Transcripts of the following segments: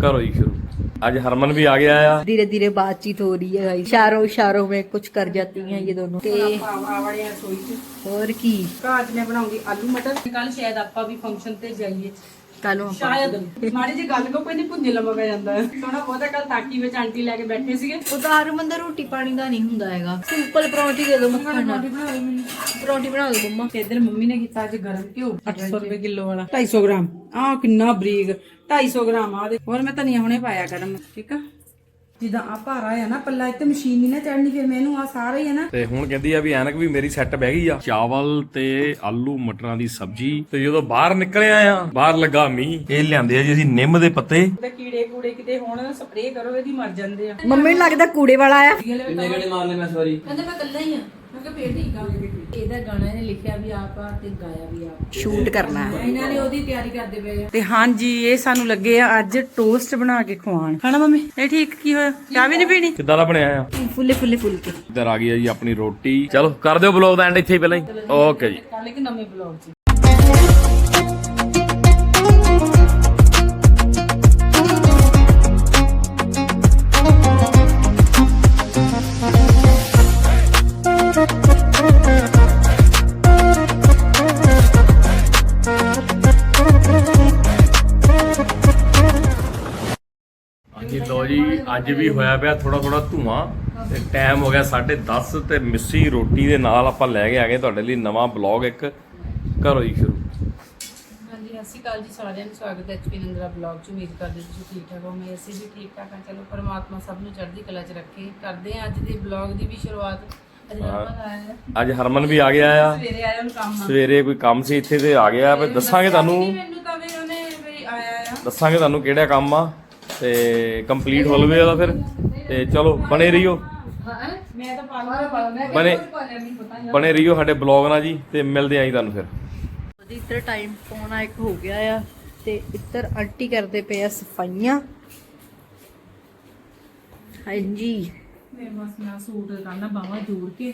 ਕਰੋ ਜੀ ਸ਼ੁਰੂ ਅੱਜ ਹਰਮਨ ਵੀ ਆ ਗਿਆ ਆ धीरे धीरे बातचीत हो रही है इशारों इशारों में कुछ कर जाती हैं ये दोनों ते ਆਵੜੇ ਆ ਸੋਈ ਚ और की ਘਰ ਚ ਮੈਂ ਬਣਾਉਂਗੀ ਆਲੂ ਮਟਰ ਕੱਲ ਸ਼ਾਇਦ ਆਪਾਂ ਵੀ ਫੰਕਸ਼ਨ ਤੇ ਜਾਈਏ कालो ਸ਼ਾਇਦ। ਮਾੜੀ ਜੀ ਗੱਲ ਕੋ ਕੋਈ ਨਹੀਂ ਲੰਮਾ ਪੈ ਜਾਂਦਾ। ਹੈ ਥੋੜਾ ਬਹੁਤਾ ਕੱਲ ਤਾਕੀ ਵਿੱਚ ਆਂਟੀ ਲੈ ਕੇ ਬੈਠੇ ਸੀਗੇ। ਉਤਾਰ ਮੰਦਰ ਰੋਟੀ ਪਾਣੀ ਦਾ ਨਹੀਂ ਹੁੰਦਾ ਹੈਗਾ। ਸਿੰਪਲ ਪਰੌਂਠੀ ਦੇ ਦੋ ਮੱਖਣ ਨਾਲ। ਪਰੌਂਠੀ ਬਣਾ ਦੋ ਮੰਮਾ। ਤੇ ਇਧਰ ਮੰਮੀ ਨੇ ਕੀਤਾ ਅੱਜ ਗਰਮ ਘਿਓ। 800 ਰੁਪਏ ਕਿਲੋ ਵਾਲਾ। 250 ਗ੍ਰਾਮ। ਆ ਕਿੰਨਾ ਬਰੀਕ। 250 ਗ੍ਰਾਮ ਆ ਦੇ। ਹੋਰ ਮੈਂ ਧਨੀਆ ਹੁਣੇ ਪਾਇਆ ਕਰਮ। ਠੀਕ ਆ? ਜਿੱਦਾਂ ਆ ਭਾਰਾ ਆ ਨਾ ਪੱਲਾ ਇੱਥੇ ਮਸ਼ੀਨ ਨਹੀਂ ਨਾ ਚੜਨੀ ਫਿਰ ਮੈਨੂੰ ਆ ਸਾਰਾ ਹੀ ਆ ਨਾ। ਤੇ ਹੁਣ ਕਹਿੰਦੀ ਆ ਵੀ ਐਨਕ ਵੀ ਮੇਰੀ ਸੈੱਟ ਬਹਿ ਗਈ ਆ। ਚਾਵਲ ਤੇ ਆਲੂ ਮਟਰਾਂ ਦੀ ਸਬਜ਼ੀ ਤੇ ਜਦੋਂ ਬਾਹਰ ਨਿਕਲਿਆ ਆ ਬਾਹਰ ਲੱਗਾ ਮੀਂਹ। ਇਹ ਲਿਆਂਦੇ ਆ ਜੀ ਅਸੀਂ ਨਿੰਮ ਦੇ ਪੱਤੇ। ਤੇ ਕੀੜੇ ਕੂੜੇ ਕਿਤੇ ਹੋਣ ਸਪਰੇਅ ਕਰੋ ਇਹਦੀ ਮਰ ਜਾਂਦੇ ਆ। ਮੰਮੀ ਨੂੰ ਲੱਗਦਾ ਕੂੜੇ ਵਾਲਾ ਆ। ਕਿੰਨੇ ਗੜੇ ਮਾਰ ਲੈ ਮੈਂ ਸਵਾਰੀ? ਕਹਿੰਦੇ ਮੈਂ ਇਕੱਲਾ ਹੀ ਆ। ਮੈਂ ਕਿਹਾ ਫੇਰ ਠੀਕ ਆ। ਇਹਦਾ ਗਾਣਾ ਇਹਨੇ ਲਿਖਿਆ ਵੀ ਆਪ ਆ ਤੇ ਗਾਇਆ ਵੀ ਆਪ। ਸ਼ੂਟ ਕਰਨਾ ਹੈ। ਇਹਨਾਂ ਨੇ ਉਹਦੀ ਤਿਆਰੀ ਕਰਦੇ ਪਏ ਆ। ਤੇ ਹਾਂਜੀ ਇਹ ਸਾਨੂੰ ਲੱਗੇ ਆ ਅੱਜ ਟੋਸਟ ਬਣਾ ਕੇ ਖਵਾਉਣ। ਖਾਣਾ ਮੰਮੀ? ਇਹ ਠੀਕ ਕੀ ਹੋਇਆ? ਚਾਹ ਵੀ ਨਹੀਂ ਪੀਣੀ? ਕਿੱਦਾਂ ਦਾ ਬਣਿਆ ਆ? ਫੁੱਲੇ ਫੁੱਲੇ ਫੁੱਲ ਕੇ ਇੱਧਰ ਆ ਗਈ ਆ ਜੀ ਆਪਣੀ ਰੋਟੀ। ਚਲੋ ਕਰ ਦਿਓ ਬਲੌਗ ਦਾ ਐਂਡ ਇੱਥੇ ਹੀ ਪਹਿਲਾਂ ਹੀ। ਓਕੇ ਜੀ। ਕੱਲ ਇੱਕ ਨਵੇਂ ਬਲੌਗ 'ਚ। ਅੱਜ ਵੀ ਹੋਇਆ ਪਿਆ ਥੋੜਾ ਥੋੜਾ ਧੂਆਂ। ਤੇ ਟਾਈਮ ਹੋ ਗਿਆ 10:30 ਤੇ ਮਿੱਸੀ ਰੋਟੀ ਦੇ ਨਾਲ ਆਪਾਂ ਲੈ ਕੇ ਆ ਗਏ ਤੁਹਾਡੇ ਲਈ ਨਵਾਂ ਬਲੌਗ ਇੱਕ। ਕਰੋ ਜੀ ਸ਼ੁਰੂ। ਹਾਂਜੀ ਸਤਿ ਸ਼੍ਰੀ ਅਕਾਲ ਜੀ ਸਾਰਿਆਂ ਨੂੰ। ਸਵਾਗਤ ਹੈ ਐਚਪੀ ਨੰਦਰਾ ਬਲੌਗ 'ਚ। ਉਮੀਦ ਕਰਦੇ ਤੁਸੀਂ ਠੀਕ ਠਾਕ ਹੋਵੋਗੇ ਅਸੀਂ ਵੀ ਠੀਕ ਠਾਕ ਹਾਂ। ਚਲੋ ਪਰਮਾਤਮਾ ਸਭ ਨੂੰ ਚੜ੍ਹਦੀ ਕਲਾ 'ਚ ਰੱਖੇ। ਕਰਦੇ ਹਾਂ ਅੱਜ ਦੇ ਬਲੌਗ ਦੀ ਵੀ ਸ਼ੁਰੂਆਤ। ਅੱਜ ਹਰਮਨ ਵੀ ਆ ਗਿਆ ਆ। ਸਵੇਰੇ ਆਇਆ ਉਹਨੂੰ ਕੰਮ। ਆ ਸਵੇਰੇ ਕੋਈ ਕੰਮ ਸੀ ਇੱਥੇ ਤੇ ਆ ਗਿਆ। ਦੱਸਾਂਗੇ ਤੁਹਾਨੂੰ ਮੈਨੂੰ ਤਾਂ ਵੀ ਉਹਨੇ ਵੀ ਆਇਆ ਆ। ਦੱਸਾਂਗੇ ਤੁਹਾਨੂੰ ਕਿਹੜਾ ਕੰਮ ਆ। ਤੇ ਕੰਪਲੀਟ ਹੋ ਲਵੇ ਉਹਦਾ ਫਿਰ। ਤੇ ਚਲੋ ਬਣੇ ਰਹੀਓ। ਮੈਂ ਤਾਂ ਪਾਲਣਾ ਪਾਲਣਾ ਬਣੇ ਬਣੇ ਰਹੀਓ ਸਾਡੇ ਬਲੌਗ ਨਾਲ ਜੀ ਤੇ ਮਿਲਦੇ ਆਂ ਜੀ ਤੁਹਾਨੂੰ ਫਿਰ। ਉਹਦੀ ਇੱਧਰ ਟਾਈਮ ਪੌਣਾ ਇੱਕ ਹੋ ਗਿਆ ਆ ਤੇ ਇੱਧਰ ਆਂਟੀ ਕਰਦੇ ਪਏ ਆ ਸਫਾਈਆਂ। ਹਾਂਜੀ। ਮੇਰੇ ਬਸ ਮੈਂ ਸੂਟ ਕਰਨਾ ਬਾਵਾ ਜੋੜ ਕੇ।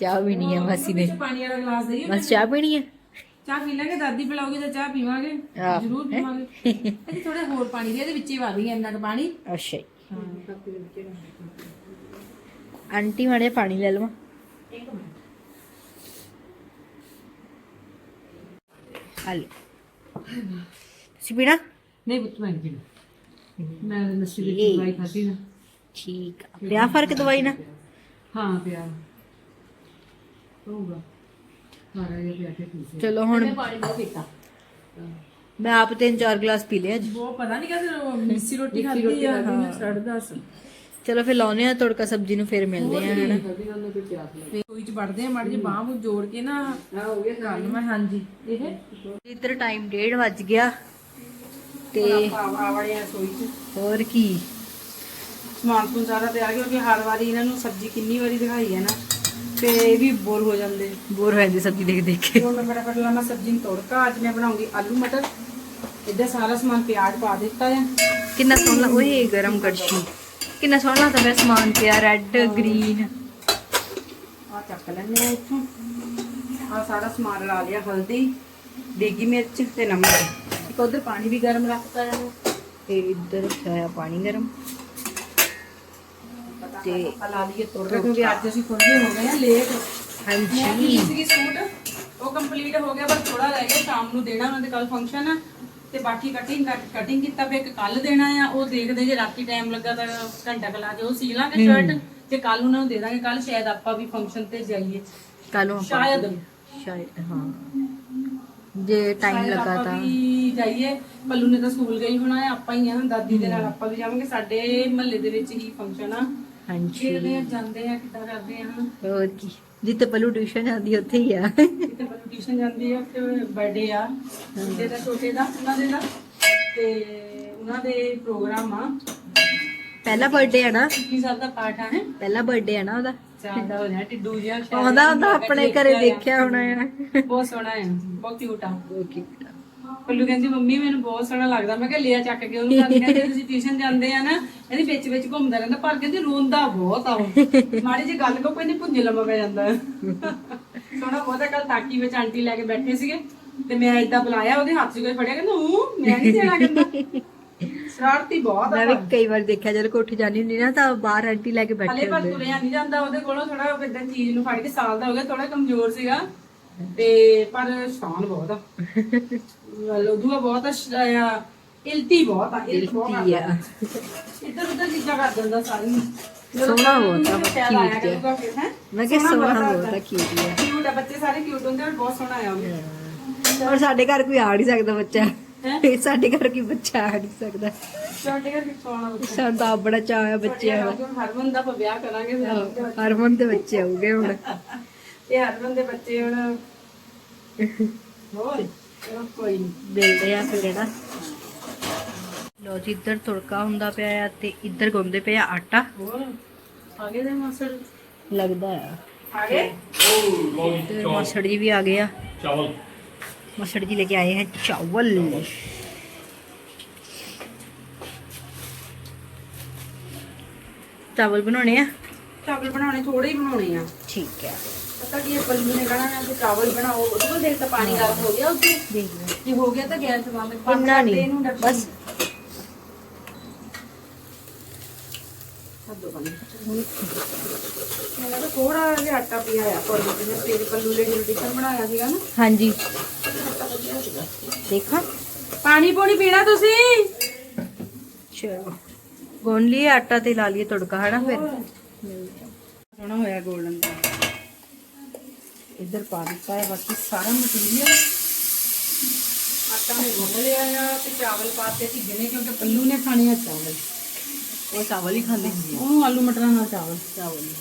ਚਾਹ ਪੀਣੀ ਹੈ ਮਾਸੀ ਨੇ। ਪਾਣੀ ਵਾਲਾ ਗਲਾਸ ਦਈਏ ਬਸ ਚਾਹ ਪੀਣੀ ਹੈ ਚਾਹ ਪੀ ਲਾਂਗੇ ਦਾਦੀ ਪਿਲਾਉਗੀ ਤਾਂ ਚਾਹ ਪੀਵਾਂਗੇ ਜ਼ਰੂਰ ਪੀਵਾਂਗੇ। ਥੋੜਾ ਹੋਰ ਪਾਣੀ ਦੇ ਵਿੱਚ ਹੀ ਵਾਰੀ ਇੰਨਾ ਕੁ ਪਾਣੀ। ਅੱਛਾ ਹਾਂ। ਆਂਟੀ ਮਾੜੇ ਪਾਣੀ ਲੈ ਲਵਾਂ। ਇੱਕ ਤੁਸੀਂ ਪੀਣਾ? ਨਹੀਂ ਪੁੱਤ ਮੈਂ ਪੀਣਾ। ਮੈਂ ਨਸੀ ਦਵਾਈ ਖਾਦੀ ਨਾ। ਠੀਕ ਆ। ਪਿਆ ਫ਼ਰਕ ਦਵਾਈ ਨਾ ਹਾਂ ਪਿਆ। ਹੋਊਗਾ ਮਾਰਾ ਇਹ ਪਿਆ ਕੇ ਪੀ ਚਲੋ ਹੁਣ ਪਾਣੀ ਬਹੁਤ ਪੀਤਾ। ਮੈਂ ਆਪ ਤਿੰਨ ਚਾਰ ਗਲਾਸ ਪੀ ਲਿਆ ਅੱਜ। ਉਹ ਪਤਾ ਨਹੀਂ ਕਦੇ ਮਿੱਸੀ ਰੋਟੀ ਖਾਧੀ ਆ ਸਾਢੇ ਦਸ ਚਲੋ ਫਿਰ ਲਾਉਨੇ ਆ ਤੜਕਾ ਸਬਜ਼ੀ ਨੂੰ ਫਿਰ ਮਿਲਦੇ ਆ ਹਨਾ। ਕੋਈ ਚ ਵੜਦੇ ਆ ਮੜ ਜੇ ਬਾਹ ਨੂੰ ਜੋੜ ਕੇ ਨਾ ਹਾਂ ਹੋ ਗਿਆ ਮੈਂ ਹਾਂਜੀ। ਇਹ ਇੱਧਰ ਟਾਈਮ 1:30 ਵੱਜ ਗਿਆ ਤੇ ਆਵੜੇ ਆ ਸੋਈ ਚ। ਹੋਰ ਕੀ? ਸਮਾਨ ਤੋਂ ਸਾਰਾ ਤਿਆਰ ਕਿਉਂਕਿ ਹਰ ਵਾਰੀ ਇਹਨਾਂ ਨੂੰ ਸਬਜ਼ੀ ਕਿੰਨੀ ਵਾਰੀ ਦਿਖਾਈ ਹੈ ਨਾ। ਤੇ ਇਹ ਵੀ ਬੋਰ ਹੋ ਜਾਂਦੇ। ਬੋਰ ਹੋ ਜਾਂਦੀ ਸਬਜ਼ੀ ਦੇਖ ਦੇਖ ਕੇ। ਹੁਣ ਮੈਂ ਫਟਾਫਟ ਲਾਵਾਂ ਸਬਜ਼ੀ ਨੂੰ ਤੜਕਾ ਅੱਜ ਮੈਂ ਬਣਾਉਂਗੀ ਆਲੂ ਮਟਰ। ਇੱਧਰ ਸਾਰਾ ਸਮਾਨ ਪਿਆਜ਼ ਪਾ ਦਿੱਤਾ ਹੈ ਕਿੰਨਾ ਸੋਹਣਾ ਓਏ ਗਰਮ ਕੜਛੀ। ਕਿੰਨਾ ਸੋਹਣਾ ਤਾਂ ਮੈਂ ਸਮਾਨ ਪਿਆ ਰੈੱਡ ਗ੍ਰੀਨ। ਆ ਚੱਕ ਲੈਣੇ ਆ ਇੱਥੋਂ। ਆ ਸਾਰਾ ਸਮਾਨ ਲਾ ਲਿਆ ਹਲਦੀ ਦੇਗੀ ਮਿਰਚ ਤੇ ਨਮਕ। ਇੱਕ ਉਧਰ ਪਾਣੀ ਵੀ ਗਰਮ ਰੱਖਤਾ ਹੈ ਤੇ ਇੱਧਰ ਰੱਖਿਆ ਪਾਣੀ ਗਰਮ। ਤੇ ਲਾ ਲਈਏ ਤੜਕਾ ਕਿਉਂਕਿ ਅੱਜ ਅਸੀਂ ਥੋੜੇ ਜਿਹੇ ਹੋ ਗਏ ਆ ਲੇਟ ਮੈਂ ਹਾਂਜੀ ਕੀ ਸੀਗੀ ਸੂਟ ਉਹ ਕੰਪਲੀਟ ਹੋ ਗਿਆ ਪਰ ਥੋੜਾ ਰਹਿ ਗਿਆ ਸ਼ਾਮ ਨੂੰ ਦੇਣਾ ਉਹਨਾਂ ਦੇ ਕੱਲ ਫੰਕਸ਼ਨ ਆ। ਤੇ ਬਾਕੀ ਕਟਿੰਗ ਕਟਿੰਗ ਕੀਤਾ ਵੀ ਇੱਕ ਕੱਲ ਦੇਣਾ ਆ ਉਹ ਦੇਖਦੇ ਜੇ ਰਾਤੀ ਟਾਈਮ ਲੱਗਾ ਤਾਂ ਘੰਟਾ ਕੁ ਲਾ ਕੇ ਉਹ ਸੀ ਲਾਂਗੇ ਸ਼ਰਟ ਤੇ ਕੱਲ ਉਹਨਾਂ ਨੂੰ ਦੇ ਦਾਂਗੇ ਕੱਲ ਸ਼ਾਇਦ ਆਪਾਂ ਵੀ ਫੰਕਸ਼ਨ ਤੇ ਜਾਈਏ। ਕੱਲ ਸ਼ਾਇਦ। ਸ਼ਾਇਦ ਹਾਂ। ਜੇ ਟਾਈਮ ਲੱਗਾ ਆਪਾਂ ਤਾਂ। ਜਾਈਏ। ਪੱਲੂ ਨੇ ਤਾਂ ਸਕੂਲ ਗਈ ਹੋਣਾ ਹੈ ਆਪਾਂ ਹੀ ਆ ਦਾਦੀ ਦੇ ਨਾਲ ਆਪਾਂ ਵੀ ਜਾਵਾਂਗੇ। ਸਾਡੇ ਮਹੱਲੇ ਦੇ ਵਿੱਚ ਹੀ ਫੰਕਸ਼ਨ ਆ। ਹਾਂਜੀ। ਦੇਖਦੇ ਆ ਜਾਂਦੇ ਆ ਕਿੱਦਾਂ ਕਰਦੇ ਆ? ਹਨਾ ਹੋਰ ਕੀ। ਜਿੱਥੇ ਪਲੂ ਟਿਊਸ਼ਨ ਜਾਂਦੀ ਉੱਥੇ ਹੀ ਆ। ਕਿਤੇ ਪੱਲੂ ਟਿਊਸ਼ਨ ਜਾਂਦੀ ਆ ਤੇ ਬਰਥਡੇ ਆ। ਮੁੰਡੇ ਦਾ ਛੋਟੇ ਦਾ ਉਹਨਾਂ ਦੇ ਦਾ। ਤੇ ਉਹਨਾਂ ਦੇ ਪ੍ਰੋਗਰਾਮ ਆ। ਪਹਿਲਾ ਬਰਥਡੇ ਹੈ ਨਾ? 21 ਸਾਲ ਦਾ ਪਾਠ ਆ ਹੈ? ਪਹਿਲਾ ਬਰਥਡੇ ਹੈ ਨਾ ਉਹਦਾ? ਚਾਹਦਾ ਹੋ ਰਿਹਾ ਟਿੱਡੂ ਜਿਹਾ ਸ਼ਾਇਦ ਆਉਂਦਾ ਹੁੰਦਾ ਆਪਣੇ ਘਰੇ ਦੇਖਿਆ ਹੋਣਾ ਹੈ ਬਹੁਤ ਸੋਹਣਾ ਹੈ ਬਹੁਤ ਕਿਊਟ ਆ। ਪੱਲੂ ਕਹਿੰਦੀ ਮੰਮੀ ਮੈਨੂੰ ਬਹੁਤ ਸੋਹਣਾ ਲੱਗਦਾ। ਮੈਂ ਕਿਹਾ ਲਿਆ ਚੱਕ ਕੇ ਉਹਨੂੰ ਕਹਿੰਦੀ ਕਹਿੰਦੀ ਤੁਸੀਂ ਟਿਊਸ਼ਨ ਜਾਂਦੇ ਆ ਨਾ ਇਹਦੀ ਵਿੱਚ ਵਿੱਚ ਘੁੰਮਦਾ ਰਹਿੰਦਾ ਪਰ ਕਹਿੰਦੀ ਰੋਂਦਾ ਬਹੁਤ ਆ ਉਹ। ਮਾੜੀ ਜੀ ਗੱਲ ਕੋ ਕੋਈ ਨਹੀਂ ਪੁੰਜੇ ਲੰਮਾ ਪੈ ਜਾਂਦਾ। ਸੋਹਣਾ ਬਹੁਤ ਆ ਕੱਲ ਤਾਕੀ ਵਿੱਚ ਆਂਟੀ ਲੈ ਕੇ ਬੈਠੇ ਸੀਗੇ ਤੇ ਮੈਂ ਇਦਾਂ ਬੁਲਾਇਆ ਉਹਦੇ ਹੱਥ 'ਚ ਕੋਈ ਫੜਿਆ ਕਹਿੰਦਾ ਹੂੰ ਮੈਂ ਨਹੀਂ ਦੇਣਾ ਕਹਿੰਦਾ। ਸ਼ਰਾਰਤੀ ਬਹੁਤ ਆ ਮੈਂ ਵੀ ਕਈ ਵਾਰ ਦੇਖਿਆ ਜਦੋਂ ਕੋਠੀ ਜਾਣੀ ਹੁੰਦੀ ਨਾ ਤਾਂ ਬਾਹਰ ਆਂਟੀ ਲੈ ਕੇ ਹਲੇ ਬੈਠੇ ਪਰ ਹੁੰਦੇ। ਤੁਰਿਆ ਨਹੀਂ ਜਾਂਦਾ ਉਹਦੇ ਕੋਲੋਂ ਥੋੜਾ ਇਦਾਂ ਚੀਜ਼ ਨੂੰ ਫੜ ਕੇ ਸਾਲ ਦਾ ਹੋ ਗਿਆ ਥੋੜਾ ਕਮਜ਼ੋਰ ਸੀਗਾ। ਤੇ ਪਰ ਸ਼ਾਨ ਬਹੁਤ ਆ। ਲੋਧੂਆ ਬਹੁਤ ਆ ਇਲਤੀ ਬਹੁਤ ਆ ਇਲਤੀ ਬਹੁਤ ਆ। ਇੱਧਰ ਉੱਧਰ ਚੀਜ਼ਾਂ ਕਰ ਦਿੰਦਾ ਸਾਰੀ। ਸੋਹਣਾ ਕਰੂਗਾ ਫਿਰ, ਹੈਂ? ਮੈਂ ਕਿਹਾ ਸੋਹਣਾ ਸੋਹਣਾ ਆ। ਕਿਊਟ ਹੈ Cute ਆ, ਬੱਚੇ ਸਾਰੇ ਕਿਊਟ ਹੁੰਦੇ ਔਰ ਬਹੁਤ ਸੋਹਣਾ ਆ ਉਹ। ਔਰ ਸਾਡੇ ਘਰ ਕੋਈ ਆ ਨਹੀਂ ਸਕਦਾ ਬੱਚਾ? ਇਹ ਸਾਡੇ ਘਰ ਕੋਈ ਬੱਚਾ ਆ ਨਹੀਂ ਸਕਦਾ। ਛੋਟੇ ਘਰ ਕਿੱਥੋਂ ਆਉਣਾ ਬੱਚਾ ਆਪ ਬੜਾ ਚਾਅ ਆ ਬੱਚਿਆਂ ਦਾ। ਹਰਮਨ ਦਾ ਵਿਆਹ ਕਰਾਂਗੇ ਹਰਮਨ ਦੇ ਬੱਚੇ ਆਉਗੇ ਹੁਣ। ਤੇ ਹਰਮਨ ਦੇ ਬੱਚੇ ਹੁਣ ਹੋਰ ਚਲੋ ਕੋਈ ਨੀ। ਮਿਲਦੇ ਆ ਫਿਰ ਨਾ ਲੋ ਜੀ ਇੱਧਰ ਤੁੜਕਾ ਹੁੰਦਾ ਪਿਆ ਆ ਤੇ ਇੱਧਰ ਗੁੰਦੇ ਪਿਆ ਆਟਾ। ਹੋਰ ਆਗੇ ਦੇ ਮਾਸੜ ਲੱਗਦਾ ਆ। ਆਗੇ ਤੇ ਮਾਸੜ ਜੀ ਵੀ ਆ ਗਏ ਆ। ਚਾਵਲ। ਮਾਸੜ ਜੀ ਲੈ ਕੇ ਆਏ ਹੈ ਚਾਵਲ। ਚਾਵਲ ਬਣਾਉਣੇ ਆ? ਚਾਵਲ ਬਣਾਉਣੇ ਥੋੜੇ ਹੀ ਬਣਾਉਣੇ ਆ। ਠੀਕ ਹੈ ਦੇ ਥੋੜਾ ਜਿਹਾ ਆਟਾ ਪਿਆ ਆ ਤੇਰੇ ਪੱਲੂ ਲਈ ਜਦੋਂ ਟਿਫਨ ਬਣਾਇਆ ਸੀਗਾ ਨਾ। ਹਾਂਜੀ। ਦੇਖਾਂ। ਪਾਣੀ ਪੂਣੀ ਪੀਣਾ ਤੁਸੀਂ? ਚਲੋ। ਗੁੰਨ ਆਟਾ ਤੇ ਲਾ ਲਈਏ ਤੜਕਾ ਹਨਾ ਫਿਰ? ਸੋਹਣਾ ਹੋਇਆ 골ਡਨ ਦਾ ਇੱਧਰ ਪਾ ਦਿੱਤਾ ਹੈ ਬਾਕੀ ਸਾਰਾ ਮਟੀਰੀਅਲ ਆਟਾ ਮੈਂ ਗੁੰਨ ਲਿਆ ਆ ਤੇ ਚਾਵਲ ਪਾਤੇ ਸੀ ਜਿਹਨੇ ਕਿਉਂਕਿ ਪੱਲੂ ਨੇ ਖਾਣੇ ਆ ਚਾਵਲ। ਉਹ ਚਾਵਲ ਹੀ ਖਾਂਦੇ ਉਹਨੂੰ ਆਲੂ ਮਟਰਾਂ ਨਾਲ ਚਾਵਲ। ਚਾਵਲ ਹੀ।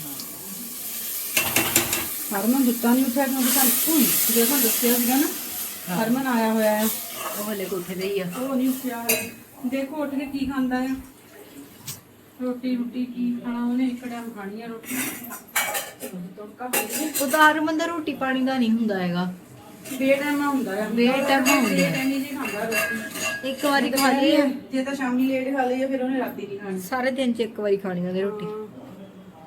ਹਰਮਨ ਦਿੱਤਾ ਨਹੀਂ ਉੱਠਿਆ ਕਿਉਂਕਿ ਸਾਨੂੰ ਉਈ ਦੇਖੋ ਦੱਸਿਆ ਸੀਗਾ ਨਾ। ਹਰਮਨ ਆਇਆ ਹੋਇਆ ਹੈ ਉਹ ਹਲੇ ਕੋਠੇ ਤੇ ਹੀ ਆ। ਉਹ ਨਹੀਂ ਉੱਠਿਆ। ਦੇਖੋ ਉੱਠ ਕੇ ਕੀ ਖਾਂਦਾ ਆ। ਰੋਟੀ ਰੋਟੀ ਕੀ ਖਾਣਾ ਉਹਨੇ ਇੱਕ ਟਾਈਮ ਖਾਣੀ ਆ ਰੋਟੀ। ਤੜਕਾ ਹੋ ਗਿਆ ਉਹ ਤਾਂ ਹਰਮਨ ਦਾ ਰੋਟੀ ਪਾਣੀ ਦਾ ਨਹੀਂ ਹੁੰਦਾ ਹੈਗਾ। ਬੇਟਾਈਮਾ ਹੁੰਦਾ ਆ। ਬੇਟਾਈਮਾ ਹੁੰਦਾ। ਬੇਟਾਈਮੀ ਜੀ ਖਾਂਦਾ ਰੋਟੀ। ਇੱਕ ਵਾਰੀ ਖਾ ਲਈ ਆ ਜੇ ਤਾਂ ਸ਼ਾਮੀ ਲੇਟ ਖਾ ਲਈ ਆ ਫਿਰ ਉਹਨੇ ਰਾਤੀ ਨਹੀਂ ਖਾਣੀ? ਸਾਰੇ ਦਿਨ ਚ ਇੱਕ ਵਾਰੀ ਖਾਣੀ ਉਹਦੀ ਰੋਟੀ।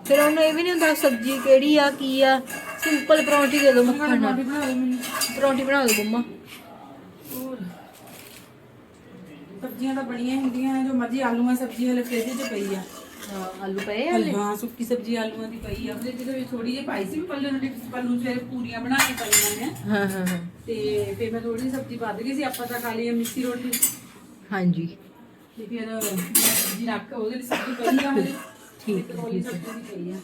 ਫਿਰ ਉਹਨੂੰ ਇਹ ਵੀ ਨਹੀਂ ਹੁੰਦਾ ਸਬਜ਼ੀ ਕਿਹੜੀ ਆ ਕੀ ਆ। ਸਿੰਪਲ ਪਰੌਂਠੀ ਦੇ ਦਿਓ ਮੱਖਣ ਨਾਲ। ਬਣਾ ਦੇ ਪਰੌਂਠੀ ਬਣਾ ਦਿਓ ਮੰਮਾ। ਸਬਜ਼ੀਆਂ ਤਾਂ ਬਣੀਆਂ ਹੁੰਦੀਆਂ ਜੋ ਮਰਜ਼ੀ ਆਲੂਆਂ ਸਬਜ਼ੀ ਹਲੇ ਫ੍ਰਿਜ 'ਚ ਪਈ ਆ। ਹਾਂ ਆਲੂ ਪਏ ਆ ਹਾਂ ਸੁੱਕੀ ਸਬਜ਼ੀ ਆਲੂਆਂ ਦੀ ਪਈ ਆ। ਉਹਦੇ ਜਿਹਦੇ ਵਿੱਚ ਥੋੜੀ ਜਿਹੀ ਪਾਈ ਸੀ ਵੀ ਪੱਲੇ ਨੂੰ ਪੱਲੂ ਸਵੇਰੇ ਪੂਰੀਆਂ ਬਣਾ ਕੇ ਪਈਆਂ ਨੇ। ਹਾਂ ਹਾਂ ਹਾਂ। ਤੇ ਫਿਰ ਮੈਂ ਥੋੜੀ ਜਿਹੀ ਸਬਜ਼ੀ ਵੱਧ ਗਈ ਸੀ ਆਪਾਂ ਤਾਂ ਖਾ ਲਈ ਆ ਮਿੱਸੀ ਰੋਟੀ। ਹਾਂਜੀ। ਤੇ ਫਿਰ ਸਬਜ਼ੀ ਰੱਖ ਉਹਦੇ ਲਈ ਸਬਜ਼ੀ ਪਈ ਆ ਹਲੇ। ਠੀਕ ਸਬਜ਼ੀ ਵੀ ਪਈ ਆ।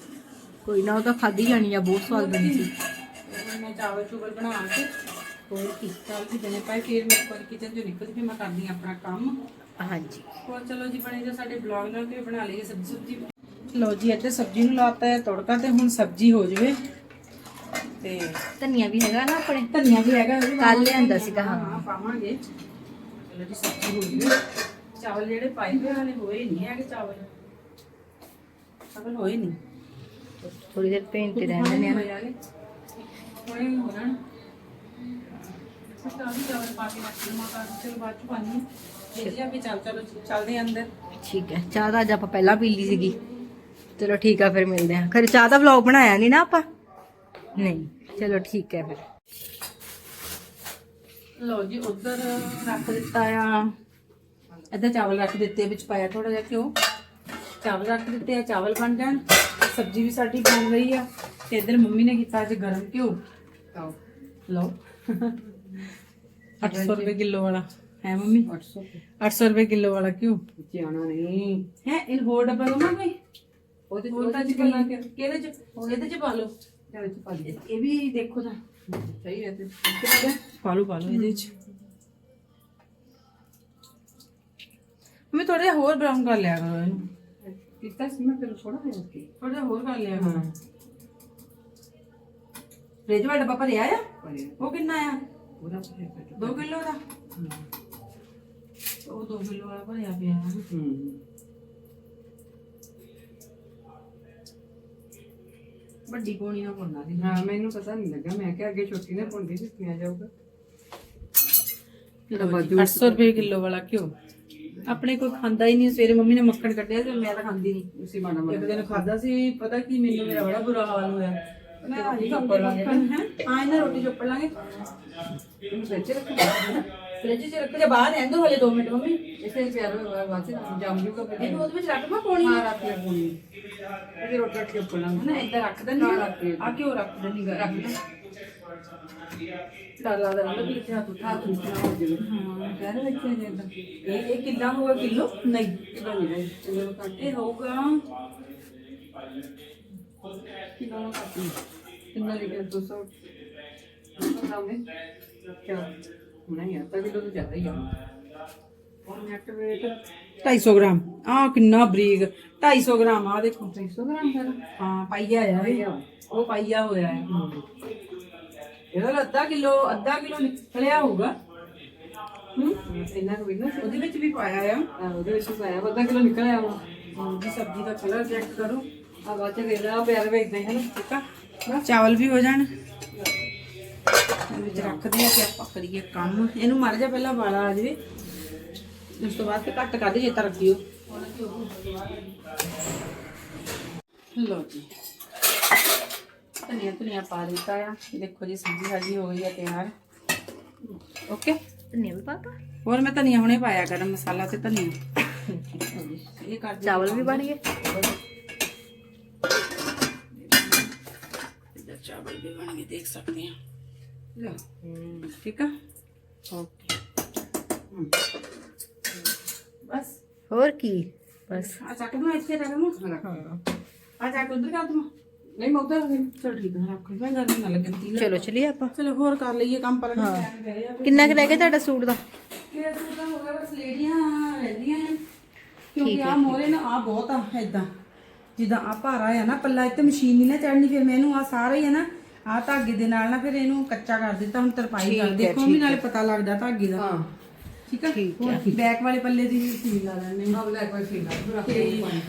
ਕੋਈ ਨਾ ਉਹ ਤਾਂ ਖਾਧੀ ਜਾਣੀ ਆ ਬਹੁਤ ਸਵਾਦ ਬਣੀ ਸੀ। ਤੇ ਹੁਣ ਮੈਂ ਚਾਵਲ ਚੁਵਲ ਬਣਾ ਕੇ ਹੋਰ ਕੀ ਚਾਵਲ ਵੀ ਬਣੇ ਪਏ ਫਿਰ ਮੈਂ ਕੋਈ ਕਿਚਨ ਚੋਂ ਨਿਕਲ ਕੇ ਮੈਂ ਕਰਦੀ ਆ ਆਪਣਾ ਕੰਮ। ਹਾਂਜੀ। ਹੋਰ ਚਲੋ ਜੀ ਬਣੇ ਜੋ ਸਾਡੇ ਬਲੌਗ ਨਾਲ ਤੇ ਬਣਾ ਲਈਏ ਸਬਜ਼ੀ ਸੁਬਜੀ ਲਓ ਜੀ ਇੱਥੇ ਸਬਜ਼ੀ ਨੂੰ ਲਾਤਾ ਹੈ ਤੜਕਾ ਤੇ ਹੁਣ ਸਬਜ਼ੀ ਹੋ ਜਵੇ। ਤੇ ਧਨੀਆ ਵੀ ਹੈਗਾ ਨਾ ਆਪਣੇ? ਧਨੀਆ ਵੀ ਹੈਗਾ ਕੱਲ੍ਹ ਲਿਆਂਦਾ ਸੀਗਾ, ਹਾਂ। ਹਾਂ ਪਾਵਾਂਗੇ। ਚਲੋ ਜੀ ਸਬਜ਼ੀ ਹੋ ਜਵੇ ਚਾਵਲ ਜਿਹੜੇ ਪਾਏ ਹੋਏ ਹਲੇ ਹੋਏ ਨਹੀਂ ਹੈਗੇ ਚਾਵਲ। ਚਾਵਲ ਹੋਏ ਨਹੀਂ। ਥੋੜੀ ਦੇਰ ਭੇਂਤੇ ਰਹਿੰਦੇ ਨੇ। ਹੋਏ ਹੈਗੇ ਹੋਏ ਹੋ ਸਤਾ ਵੀ ਚਾਵਲ ਪਾ ਕੇ ਰੱਖ ਲਵਾਂ ਤਾਂ ਚਲੋ ਬਾਅਦ ਚ ਪਾਣੀ। ਜੀ ਆਪੇ ਚੱਲ ਚਲੋ ਚੱਲਦੇ ਹਾਂ ਅੰਦਰ। ਠੀਕ ਹੈ। ਚਾਹ ਤਾਂ ਅੱਜ ਆਪਾਂ ਪਹਿਲਾਂ ਪੀ ਲਈ ਸੀਗੀ। ਚਲੋ ਠੀਕ ਆ ਫਿਰ ਮਿਲਦੇ ਆ ਖਰੇ ਚਾਹ ਦਾ ਵਲੌਗ ਬਣਾਇਆ ਨਹੀਂ ਨਾ ਆਪਾਂ? ਨਹੀਂ। ਚਲੋ ਠੀਕ ਹੈ ਫਿਰ। ਲਓ ਜੀ ਉਧਰ ਰੱਖ ਦਿੱਤਾ ਆ। ਇੱਧਰ ਚਾਵਲ ਰੱਖ ਦਿੱਤੇ ਵਿੱਚ ਪਾਇਆ ਥੋੜਾ ਜਿਹਾ ਘਿਓ। ਚਾਵਲ ਰੱਖ ਦਿੱਤੇ ਆ ਚਾਵਲ ਬਣ ਜਾਣ। ਸਬਜ਼ੀ ਵੀ ਸਾਡੀ ਬਣ ਰਹੀ ਆ। ਤੇ ਇੱਧਰ ਮੰਮੀ ਨੇ ਕੀਤਾ ਅੱਜ ਗਰਮ ਘਿਓ। ਲਓ। 800 ਰੁਪਏ ਕਿਲੋ ਵਾਲਾ। ਹੈ ਮੰਮੀ? 800 800 ਰੁਪਏ। ਕਿਲੋ ਵਾਲਾ ਘਿਓ ਜਾਣਾ ਨਹੀਂ। ਹੈ ਇਹ ਹੋਰ ਡੱਬਾ ਲਓ ਨਾ ਕੋਈ? ਉਹਦੇ ਚ ਚ ਗੱਲਾਂ ਕਰ ਕਿਹਦੇ ਚ? ਇਹਦੇ ਚ ਪਾ ਲਓ। ਇਹਦੇ ਚ ਪਾ ਦਿਓ ਇਹ ਵੀ ਦੇਖੋ ਤਾਂ। ਸਹੀ ਹੈ ਤੇ। ਪਾ ਲਓ ਪਾ ਲਓ ਇਹਦੇ ਚ। ਮੈਂ ਥੋੜਾ ਜਿਹਾ ਹੋਰ ਬਰਾਊਨ ਕਰ ਲਿਆ ਕਰੋ ਇਹਨੂੰ। ਕੀਤਾ ਸੀ ਮੈਂ ਫਿਰ ਥੋੜਾ ਜਿਹਾ ਓਕੇ ਥੋੜਾ ਜਿਹਾ ਹੋਰ ਕਰ ਲਿਆ ਕਰੋ। ਫ੍ਰਿਜ ਵਾਲਾ ਡੱਬਾ ਭਰਿਆ ਆ? ਉਹ ਕਿੰਨਾ ਆ? 2 ਕਿਲੋ ਦਾ? ਉਹ 2 ਕਿਲੋ ਵਾਲਾ ਭਰਿਆ ਪਿਆ ਹੈ ਹੂੰ। ਵੱਡੀ ਪੌਣੀ ਨਾਲ ਪਾਉਣਾ ਸੀ। ਹਾਂ ਮੈਨੂੰ ਪਤਾ ਨਹੀਂ ਲੱਗਾ। ਮੈਂ ਕਿਹਾ ਅੱਗੇ ਛੋਟੀ ਨੇ ਪੁੰਦੀ ਸੀ ਕਿਹਾ ਜਾਊਗਾ। ਲਓ ਜੀ, 800 ਰੁਪਏ ਕਿਲੋ ਵਾਲਾ ਘਿਓ। ਆਪਣੇ ਕੋਈ ਖਾਂਦਾ ਹੀ ਨਹੀਂ ਸਵੇਰੇ ਮੰਮੀ ਨੇ ਮੱਖਣ ਕੱਢਿਆ ਤੇ ਮੈਂ ਤਾਂ ਖਾਂਦੀ ਨਹੀਂ ਉਸੇ ਮਾੜਾ ਇੱਕ ਦਿਨ ਖਾਦਾ ਸੀ ਪਤਾ ਕੀ ਮੈਨੂੰ ਮੇਰਾ ਬੜਾ ਬੁਰਾ ਹਾਲ ਹੋਇਆ। ਮੈਂ ਅੱਜ ਚੋਪੜ ਲਾਂਗੇ ਹਾਂ ਇਹਨਾਂ ਰੋਟੀ ਚੋਪੜ ਲਾਂਗੇ ਇਹਨੂੰ ਵਿੱਚ ਰੱਖਣਾ ਫ੍ਰਿਜ 'ਚ ਰੱਖ ਕੇ ਬਾਹਰ ਰਹਿਣ ਦੋ ਹਲੇ 2 ਮਿੰਟ ਮੰਮੀ ਇਸੇ ਪਿਆਰ ਹੋਇਆ ਵਾਸੇ ਜੰਮ ਜੂਗਾ ਫਿਰ ਇਹਨੂੰ ਉਹਦੇ ਵਿੱਚ ਰੱਖ ਮਾ ਪਾਉਣੀ ਹਾਂ ਰੱਖ ਲੈ ਪੂਰੀ ਇਹ ਰੋਟੀ ਰੱਖ ਕੇ ਉੱਪਰ ਨਾ ਇੱਧਰ ਰੱਖ ਦਿੰਦੀ ਹਾਂ, ਰੱਖ ਦੇ। ਆ ਕਿਉਂ ਰੱਖ ਦਿੰਦੀ ਗਾ ਰੱਖ ਦੇ ਡਰ ਲੱਗਦਾ ਰਹਿੰਦਾ ਕਿ ਇੱਥੇ ਹੱਥ ਹੱਥ ਵਿੱਚ ਨਾ ਹੋ ਜਾਵੇ ਹਾਂ ਕਹਿ ਰਹੇ ਬੱਚੇ ਨੇ ਇੱਦਾਂ ਇਹ ਇਹ ਕਿੰਨਾ ਹੋਗਾ ਕਿਲੋ ਨਹੀਂ ਕਿਦਾਂ ਨਹੀਂ ਰਹੇ ਚਲੋ ਕੱਟ ਇਹ ਹੋਊਗਾ ਨਾ 200 200 ਗ੍ਰਾਮ ਆ ਤਾਂ ਕਿਲੋ ਤੋਂ ਜ਼ਿਆਦਾ ਹੀ ਆ। ਉਹ ਨੈਟ ਵੇਟ 250 ਗ੍ਰਾਮ। ਆ ਕਿੰਨਾ ਬਰੀਕ। 250 ਗ੍ਰਾਮ ਆ ਦੇਖੋ। 300 ਗ੍ਰਾਮ ਫਿਰ? ਹਾਂ ਪਾਈਆ ਆ ਇਹ। ਉਹ ਪਾਈਆ ਹੋਇਆ ਹੈ। ਇਹਦਾ ਅੱਧਾ ਕਿਲੋ ਅੱਧਾ ਕਿਲੋ ਨਿਕਲਿਆ ਹੋਊਗਾ। ਹੂੰ? ਇੰਨਾ ਕੁ ਵੀ ਨਾ ਉਹਦੇ ਵਿੱਚ ਵੀ ਪਾਇਆ ਆ। ਆ ਉਹਦੇ ਵਿੱਚ ਪਾਇਆ। ਅੱਧਾ ਕਿਲੋ ਨਿਕਲਿਆ ਵਾ। ਉਹਦੀ ਸਬਜ਼ੀ ਦਾ ਕਲਰ ਚੈੱਕ ਕਰੋ। ਆ ਬਾਅਦ ਚ ਵੇਲਾ ਪਿਆਰ ਵੇਖਦੇ ਹਾਂ ਠੀਕ ਆ ਚਾਵਲ ਵੀ ਹੋ ਜਾਣ ਇਹਦੇ ਵਿੱਚ ਰੱਖਦੇ ਆ ਤੇ ਆਪਾਂ ਕਰੀਏ ਕੰਮ। ਇਹਨੂੰ ਮਰ ਜਾ ਪਹਿਲਾਂ ਵਾਲਾ ਆ ਜਾਵੇ। ਉਸ ਤੋਂ ਬਾਅਦ ਤੇ ਘੱਟ ਕੱਢ ਜੇ ਤਾਂ ਰੱਖਿਓ। ਲੋ ਜੀ। ਧਨੀਆ ਧਨੀਆ ਪਾ ਦਿੱਤਾ ਆ। ਦੇਖੋ ਜੀ ਸਬਜ਼ੀ ਸਾਡੀ ਹੋ ਗਈ ਆ ਤਿਆਰ। ਓਕੇ? ਧਨੀਆ ਵੀ ਪਾਤਾ ਹੋਰ ਮੈਂ ਧਨੀਆ ਹੁਣੇ ਪਾਇਆ ਗਰਮ ਮਸਾਲਾ ਤੇ ਧਨੀਆ। ਇਹ ਕਰ ਦਿਓ। ਚਾਵਲ ਵੀ ਬਣ ਗਏ? ਗਏ ਦੇਖ ਸਕਦੇ ਆ ਲਓ ਠੀਕ ਆ? ਓਕੇ। ਬਸ। ਹੋਰ ਕੀ? ਬਸ। ਆ ਚੱਕ ਦੂੰ ਇੱਥੇ ਰੱਖ ਦੂੰ ਹਾਂ। ਆ ਚੱਕ ਉਧਰ ਕਰ ਦੂੰ। ਨਹੀਂ ਮੈਂ ਉਧਰ ਚਲ ਠੀਕ ਆ ਰੱਖ ਮੈਂ ਗਰਮੀ ਨਾ ਲੱਗਣ ਤੀ ਚਲੋ ਚਲੀਏ ਆਪਾਂ। ਚਲੋ ਹੋਰ ਕਰ ਲਈਏ ਕੰਮ ਪਰ। ਕਿੰਨਾ ਕੁ ਰਹਿ ਗਿਆ ਤੁਹਾਡਾ ਸੂਟ ਦਾ? ਕਿਹੜਾ ਸੂਟ ਤਾਂ ਹੋ ਗਿਆ ਬਸ ਲੇਡੀਆਂ ਰਹਿੰਦੀਆਂ ਆ ਕਿਉਂਕਿ ਆ ਮੋਰੇ ਨਾ ਆ ਬਹੁਤ ਆ ਏਦਾਂ। ਜਿੱਦਾਂ ਆ ਭਾਰਾ ਆ ਨਾ ਪੱਲਾ ਇੱਥੇ ਮਸ਼ੀਨ ਨਹੀਂ ਨਾ ਚੜਨੀ ਫਿਰ ਮੈਨੂੰ ਆ ਸਾਰਾ ਹੀ ਆ ਨਾ ਆ ਧਾਗੇ ਦੇ ਨਾਲ ਨਾ ਫਿਰ ਇਹਨੂੰ ਕੱਚਾ ਕਰ ਦਿੱਤਾ ਹੁਣ ਤਰਪਾਈ ਕਰ ਦੇਖੋ ਵੀ ਨਾਲੇ ਪਤਾ ਲੱਗਦਾ ਧਾਗੇ ਦਾ। ਹਾਂ। ਠੀਕ ਆ? ਹੋਰ ਬੈਕ ਵਾਲੇ ਪੱਲੇ ਦੀ ਸੀਲ ਲਾ ਲੈਣੇ ਆ ਲੈ ਕੋਈ ਫੀਲ ਨਾ ਤੇ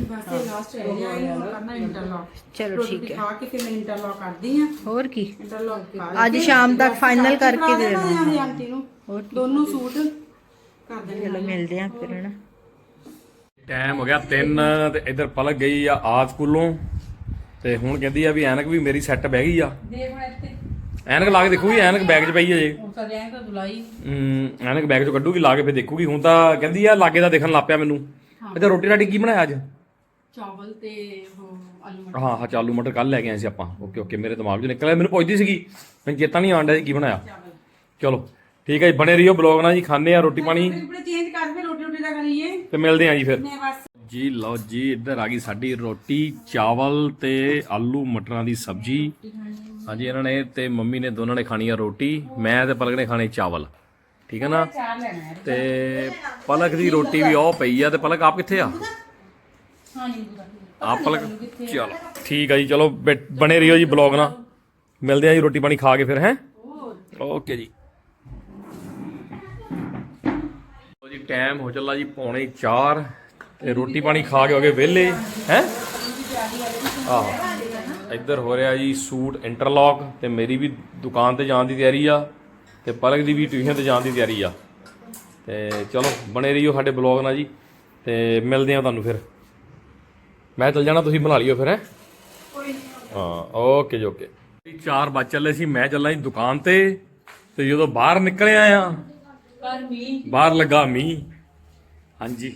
ਬਸ ਇਹ ਲਾਸਟ ਰਹਿ ਗਿਆ ਇਹਨੂੰ ਕਰਨਾ ਇੰਟਰਲੌਕ ਚਲੋ ਠੀਕ ਹੈ। ਖਾ ਕੇ ਫਿਰ ਮੈਂ ਇੰਟਰਲੌਕ ਕਰਦੀ ਆ ਹੋਰ ਕੀ? ਇੰਟਰਲੌਕ ਅੱਜ ਸ਼ਾਮ ਤੱਕ ਫਾਈਨਲ ਕਰਕੇ ਦੇ ਦੇਣਾ ਆਂਟੀ ਨੂੰ। ਦੋਨੋਂ ਸੂਟ ਕਰ ਦੇਣੇ ਚਲੋ ਮਿਲਦੇ ਆਂ ਫਿਰ ਹਨਾ? ਟਾਈਮ ਹੋ ਗਿਆ 3 ਤੇ ਇੱਧਰ ਪਲਕ ਗਈ ਆ ਆ ਸਕੂਲੋਂ। ਤੇ ਹੁਣ ਕਹਿੰਦੀ ਆ ਵੀ ਐਨਕ ਵੀ ਮੇਰੀ ਸੈੱਟ ਬਹਿ ਗਈ ਆ। ਦੇਖ ਹੁਣ ਇੱਥੇ। ਐਨਕ ਲਾ ਕੇ ਦੇਖੂਗੀ ਐਨਕ ਬੈਗ 'ਚ ਪਈ ਆ ਜੇ। ਹੁਣ ਤਾਂ ਰਹਿ ਤਾਂ ਦੁਲਾਈ ਹਮ, ਐਨਕ ਬੈਗ 'ਚੋਂ ਕੱਢੂਗੀ ਲਾ ਕੇ ਫਿਰ ਦੇਖੂਗੀ। ਹੁਣ ਤਾਂ ਕਹਿੰਦੀ ਆ ਲਾਗੇ ਦਾ ਦੇਖਣ ਲੱਗ ਪਿਆ ਮੈਨੂੰ। ਇੱਧਰ ਰੋਟੀ ਰਾਟੀ ਕੀ ਬਣਾਇਆ ਅੱਜ? ਚਾਵਲ ਤੇ ਉਹ ਆਲੂ ਮਟਰ। ਹਾਂ ਹਾਂ ਚਾਲੂ ਮਟਰ ਕੱਲ ਲੈ ਕੇ ਆਏ ਸੀ ਆਪਾਂ। ਓਕੇ ਓਕੇ ਮੇਰੇ ਦਿਮਾਗ 'ਚ ਨਿਕਲਿਆ। ਮੈਨੂੰ ਪੁੱਛਦੀ ਸੀਗੀ ਮੈਨੂੰ ਚੇਤਾ ਨਹੀਂ ਆਉਂਦਾ ਸੀ ਕੀ ਬਣਾਇਆ। ਚਲੋ ਠੀਕ ਹੈ ਜੀ ਬਣੇ ਰਹੀਓ ਬਲੌਗ ਨਾਲ ਜੀ ਖਾਣੇ ਆ ਰੋਟੀ ਪਾਣੀ। ਕੱਪੜੇ ਚੇਂਜ ਕਰ ਫਿਰ ਰੋਟੀ ਰੋਟੀ ਦਾ ਕਰੀਏ। ਤੇ ਮਿਲਦੇ ਆ ਜੀ ਫਿਰ। ਮੈਂ ਬਸ। ਜੀ, ਲਓ ਜੀ, ਇੱਧਰ ਆ ਗਈ ਸਾਡੀ ਰੋਟੀ, ਚਾਵਲ ਤੇ ਆਲੂ ਮਟਰਾਂ ਦੀ ਸਬਜ਼ੀ। ਹਾਂਜੀ, ਇਹਨਾਂ ਨੇ ਤੇ ਮੰਮੀ ਨੇ ਦੋਨਾਂ ਨੇ ਖਾਣੀ ਆ ਰੋਟੀ, ਮੈਂ ਤੇ ਪਲਕ ਨੇ ਖਾਣੇ ਚਾਵਲ। ਠੀਕ ਹੈ ਨਾ? ਚਾਰ ਤੇ ਪਲਕ ਦੀ ਰੋਟੀ ਵੀ ਉਹ ਪਈ ਆ, ਤੇ ਪਲਕ ਆਪ ਕਿੱਥੇ ਆ? ਆਪ ਪਲਕ, ਚਲੋ, ਠੀਕ ਆ ਜੀ, ਚਲੋ, ਬੈ- ਬਣੇ ਰਹੀਓ ਜੀ ਬਲੌਗ ਨਾਲ। ਮਿਲਦੇ ਆ ਜੀ, ਰੋਟੀ ਪਾਣੀ ਖਾ ਕੇ ਫਿਰ, ਹੈ? ਓਕੇ ਜੀ। ਜੀ, ਟਾਈਮ ਹੋ ਚੱਲਾ ਜੀ ਪੌਣੇ 4 ਤੇ ਰੋਟੀ ਪਾਣੀ ਖਾ ਕੇ ਹੋ ਗਏ ਵਿਹਲੇ ਹੈ? ਆਹ। ਇੱਧਰ ਹੋ ਰਿਹਾ ਜੀ ਸੂਟ ਇੰਟਰਲੌਕ ਤੇ ਮੇਰੀ ਵੀ ਦੁਕਾਨ ਤੇ ਜਾਣ ਦੀ ਤਿਆਰੀ ਆ ਤੇ ਪਲਕ ਦੀ ਵੀ ਟਿਊਸ਼ਨ ਤੇ ਜਾਣ ਦੀ ਤਿਆਰੀ ਆ। ਤੇ ਚਲੋ ਬਣੇ ਰਹੀਓ ਸਾਡੇ ਬਲੌਗ ਨਾਲ ਜੀ ਤੇ ਮਿਲਦੇ ਆ ਤੁਹਾਨੂੰ ਫਿਰ। ਮੈਂ ਚੱਲ ਜਾਣਾ ਤੁਸੀਂ ਬਣਾ ਲਿਓ ਫਿਰ ਹੈ? ਹਾਂ ਓਕੇ ਜੀ ਓਕੇ। 4 ਵਜ ਚੱਲੇ ਸੀ ਮੈਂ ਚੱਲਾਂ ਜੀ ਦੁਕਾਨ ਤੇ ਤੇ ਜਦੋਂ ਬਾਹਰ ਨਿਕਲਿਆ ਆ ਮੀ ਬਾਹਰ ਲੱਗਾ ਮੀਂਹ। ਹਾਂਜੀ।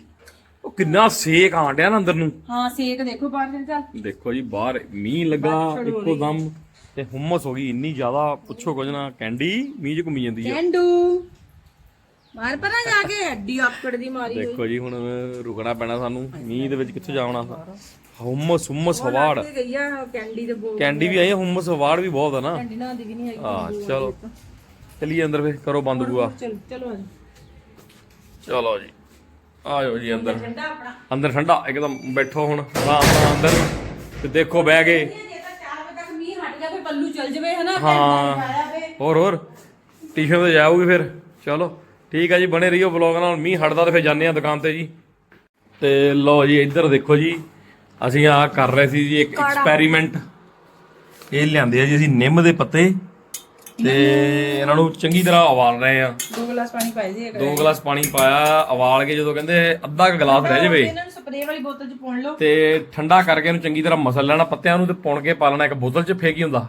ਉਹ ਕਿੰਨਾ ਸੇਕ ਆਣ ਡਿਆ ਨਾ ਅੰਦਰ ਨੂੰ। ਹਾਂ ਸੇਕ ਦੇਖੋ ਬਾਹਰ ਚੱਲ ਚੱਲ ਦੇਖੋ ਜੀ ਬਾਹਰ ਮੀਂਹ ਲੱਗਾ ਇੱਕੋ ਦਮ ਤੇ ਹੁਮਸ ਹੋ ਗਈ ਇੰਨੀ ਜ਼ਿਆਦਾ ਪੁੱਛੋ ਕੁਝ ਨਾ ਕੈਂਡੀ ਮੀਂਹ ਚ ਘੁੰਮੀ ਜਾਂਦੀ ਆ। ਕੈਂਡੂ। ਮਾਰ ਪਰਾਂ ਜਾ ਕੇ ਐਡੀ ਆਕੜ ਦੀ ਮਾਰੀ ਦੇਖੋ ਜੀ ਹੁਣ ਰੁਕਣਾ ਪੈਣਾ ਸਾਨੂੰ ਮੀਂਹ ਦੇ ਵਿੱਚ ਕਿੱਥੇ ਜਾਣਾ ਹੁਮਸ ਹੁਮਸ ਹਵਾੜ ਤੇ ਗਈ ਆ ਕੈਂਡੀ ਦੇ ਬੋਲ। ਕੈਂਡੀ ਵੀ ਆਈ ਆ ਹੁਮਸ ਹਵਾੜ ਵੀ ਬਹੁਤ ਆ ਨਾ। ਕੈਂਡੀ ਨਾ ਦੀ ਵੀ ਨਹੀਂ ਹੈਗੀ ਹਾਂ ਚਲੋ। ਚਲਿਏ ਅੰਦਰ ਫੇ ਕਰੋ ਬੰਦ ਬੂਆ ਚਲੋ ਚਲੋ ਆ ਚਲੋ ਜੀ। ਆਜੋ ਜੀ ਅੰਦਰ। ਅੰਦਰ ਠੰਡਾ ਇੱਕਦਮ ਬੈਠੋ ਹੁਣ ਆਰਾਮ ਨਾਲ ਅੰਦਰ। ਤੇ ਦੇਖੋ ਬਹਿ ਕੇ। ਜੇ ਤਾਂ 4 ਵਜੇ ਤੱਕ ਮੀਂਹ ਹਟ ਗਿਆ ਫੇ ਪੱਲੂ ਚੱਲ ਜਵੇ ਹਨਾ? ਹਾਂ। ਹੋਰ ਹੋਰ। ਟਿਊਸ਼ਨ ਤੇ ਜਾਓਗੇ ਫਿਰ। ਚਲੋ ਠੀਕ ਆ ਜੀ ਬਣੇ ਰਹੀਓ ਵਲੌਗ ਨਾਲ। ਮੀਂਹ ਹਟਦਾ ਤੇ ਫਿਰ ਜਾਂਦੇ ਆ ਦੁਕਾਨ ਤੇ ਜੀ। ਤੇ ਲਓ ਜੀ ਇੱਧਰ ਦੇਖੋ ਜੀ ਅਸੀਂ ਆ ਕਰ ਰਹੇ ਸੀ ਜੀ ਇੱਕ ਐਕਸਪੈਰੀਮੈਂਟ ਇਹ ਲਿਆਂਦੇ ਆ ਜੀ ਅਸੀਂ ਨਿੰਮ ਦੇ ਪੱਤੇ। ਤੇ ਇਹਨਾਂ ਨੂੰ ਚੰਗੀ ਤਰ੍ਹਾਂ ਉਬਾਲ ਰਹੇ ਆ। ਦੋ ਗਲਾਸ ਪਾਣੀ ਪਾਈ ਜੀ ਦੋ ਗਲਾਸ ਪਾਣੀ ਪਾਇਆ ਉਬਾਲ ਕੇ ਜਦੋਂ ਕਹਿੰਦੇ ਅੱਧਾ ਕੁ ਗਲਾਸ ਰਹਿ ਜਾਵੇ। ਇਹਨਾਂ ਨੂੰ ਸਪਰੇਅ ਵਾਲੀ ਬੋਤਲ 'ਚ ਪਾਉਣ ਲਓ। ਤੇ ਠੰਡਾ ਕਰਕੇ ਇਹਨੂੰ ਚੰਗੀ ਤਰ੍ਹਾਂ ਮਸਲ ਲੈਣਾ ਪੱਤਿਆਂ ਨੂੰ ਤੇ ਪੁਣ ਕੇ ਪਾ ਲੈਣਾ ਇੱਕ ਬੋਤਲ 'ਚ ਫੇਕ ਹੀ ਹੁੰਦਾ?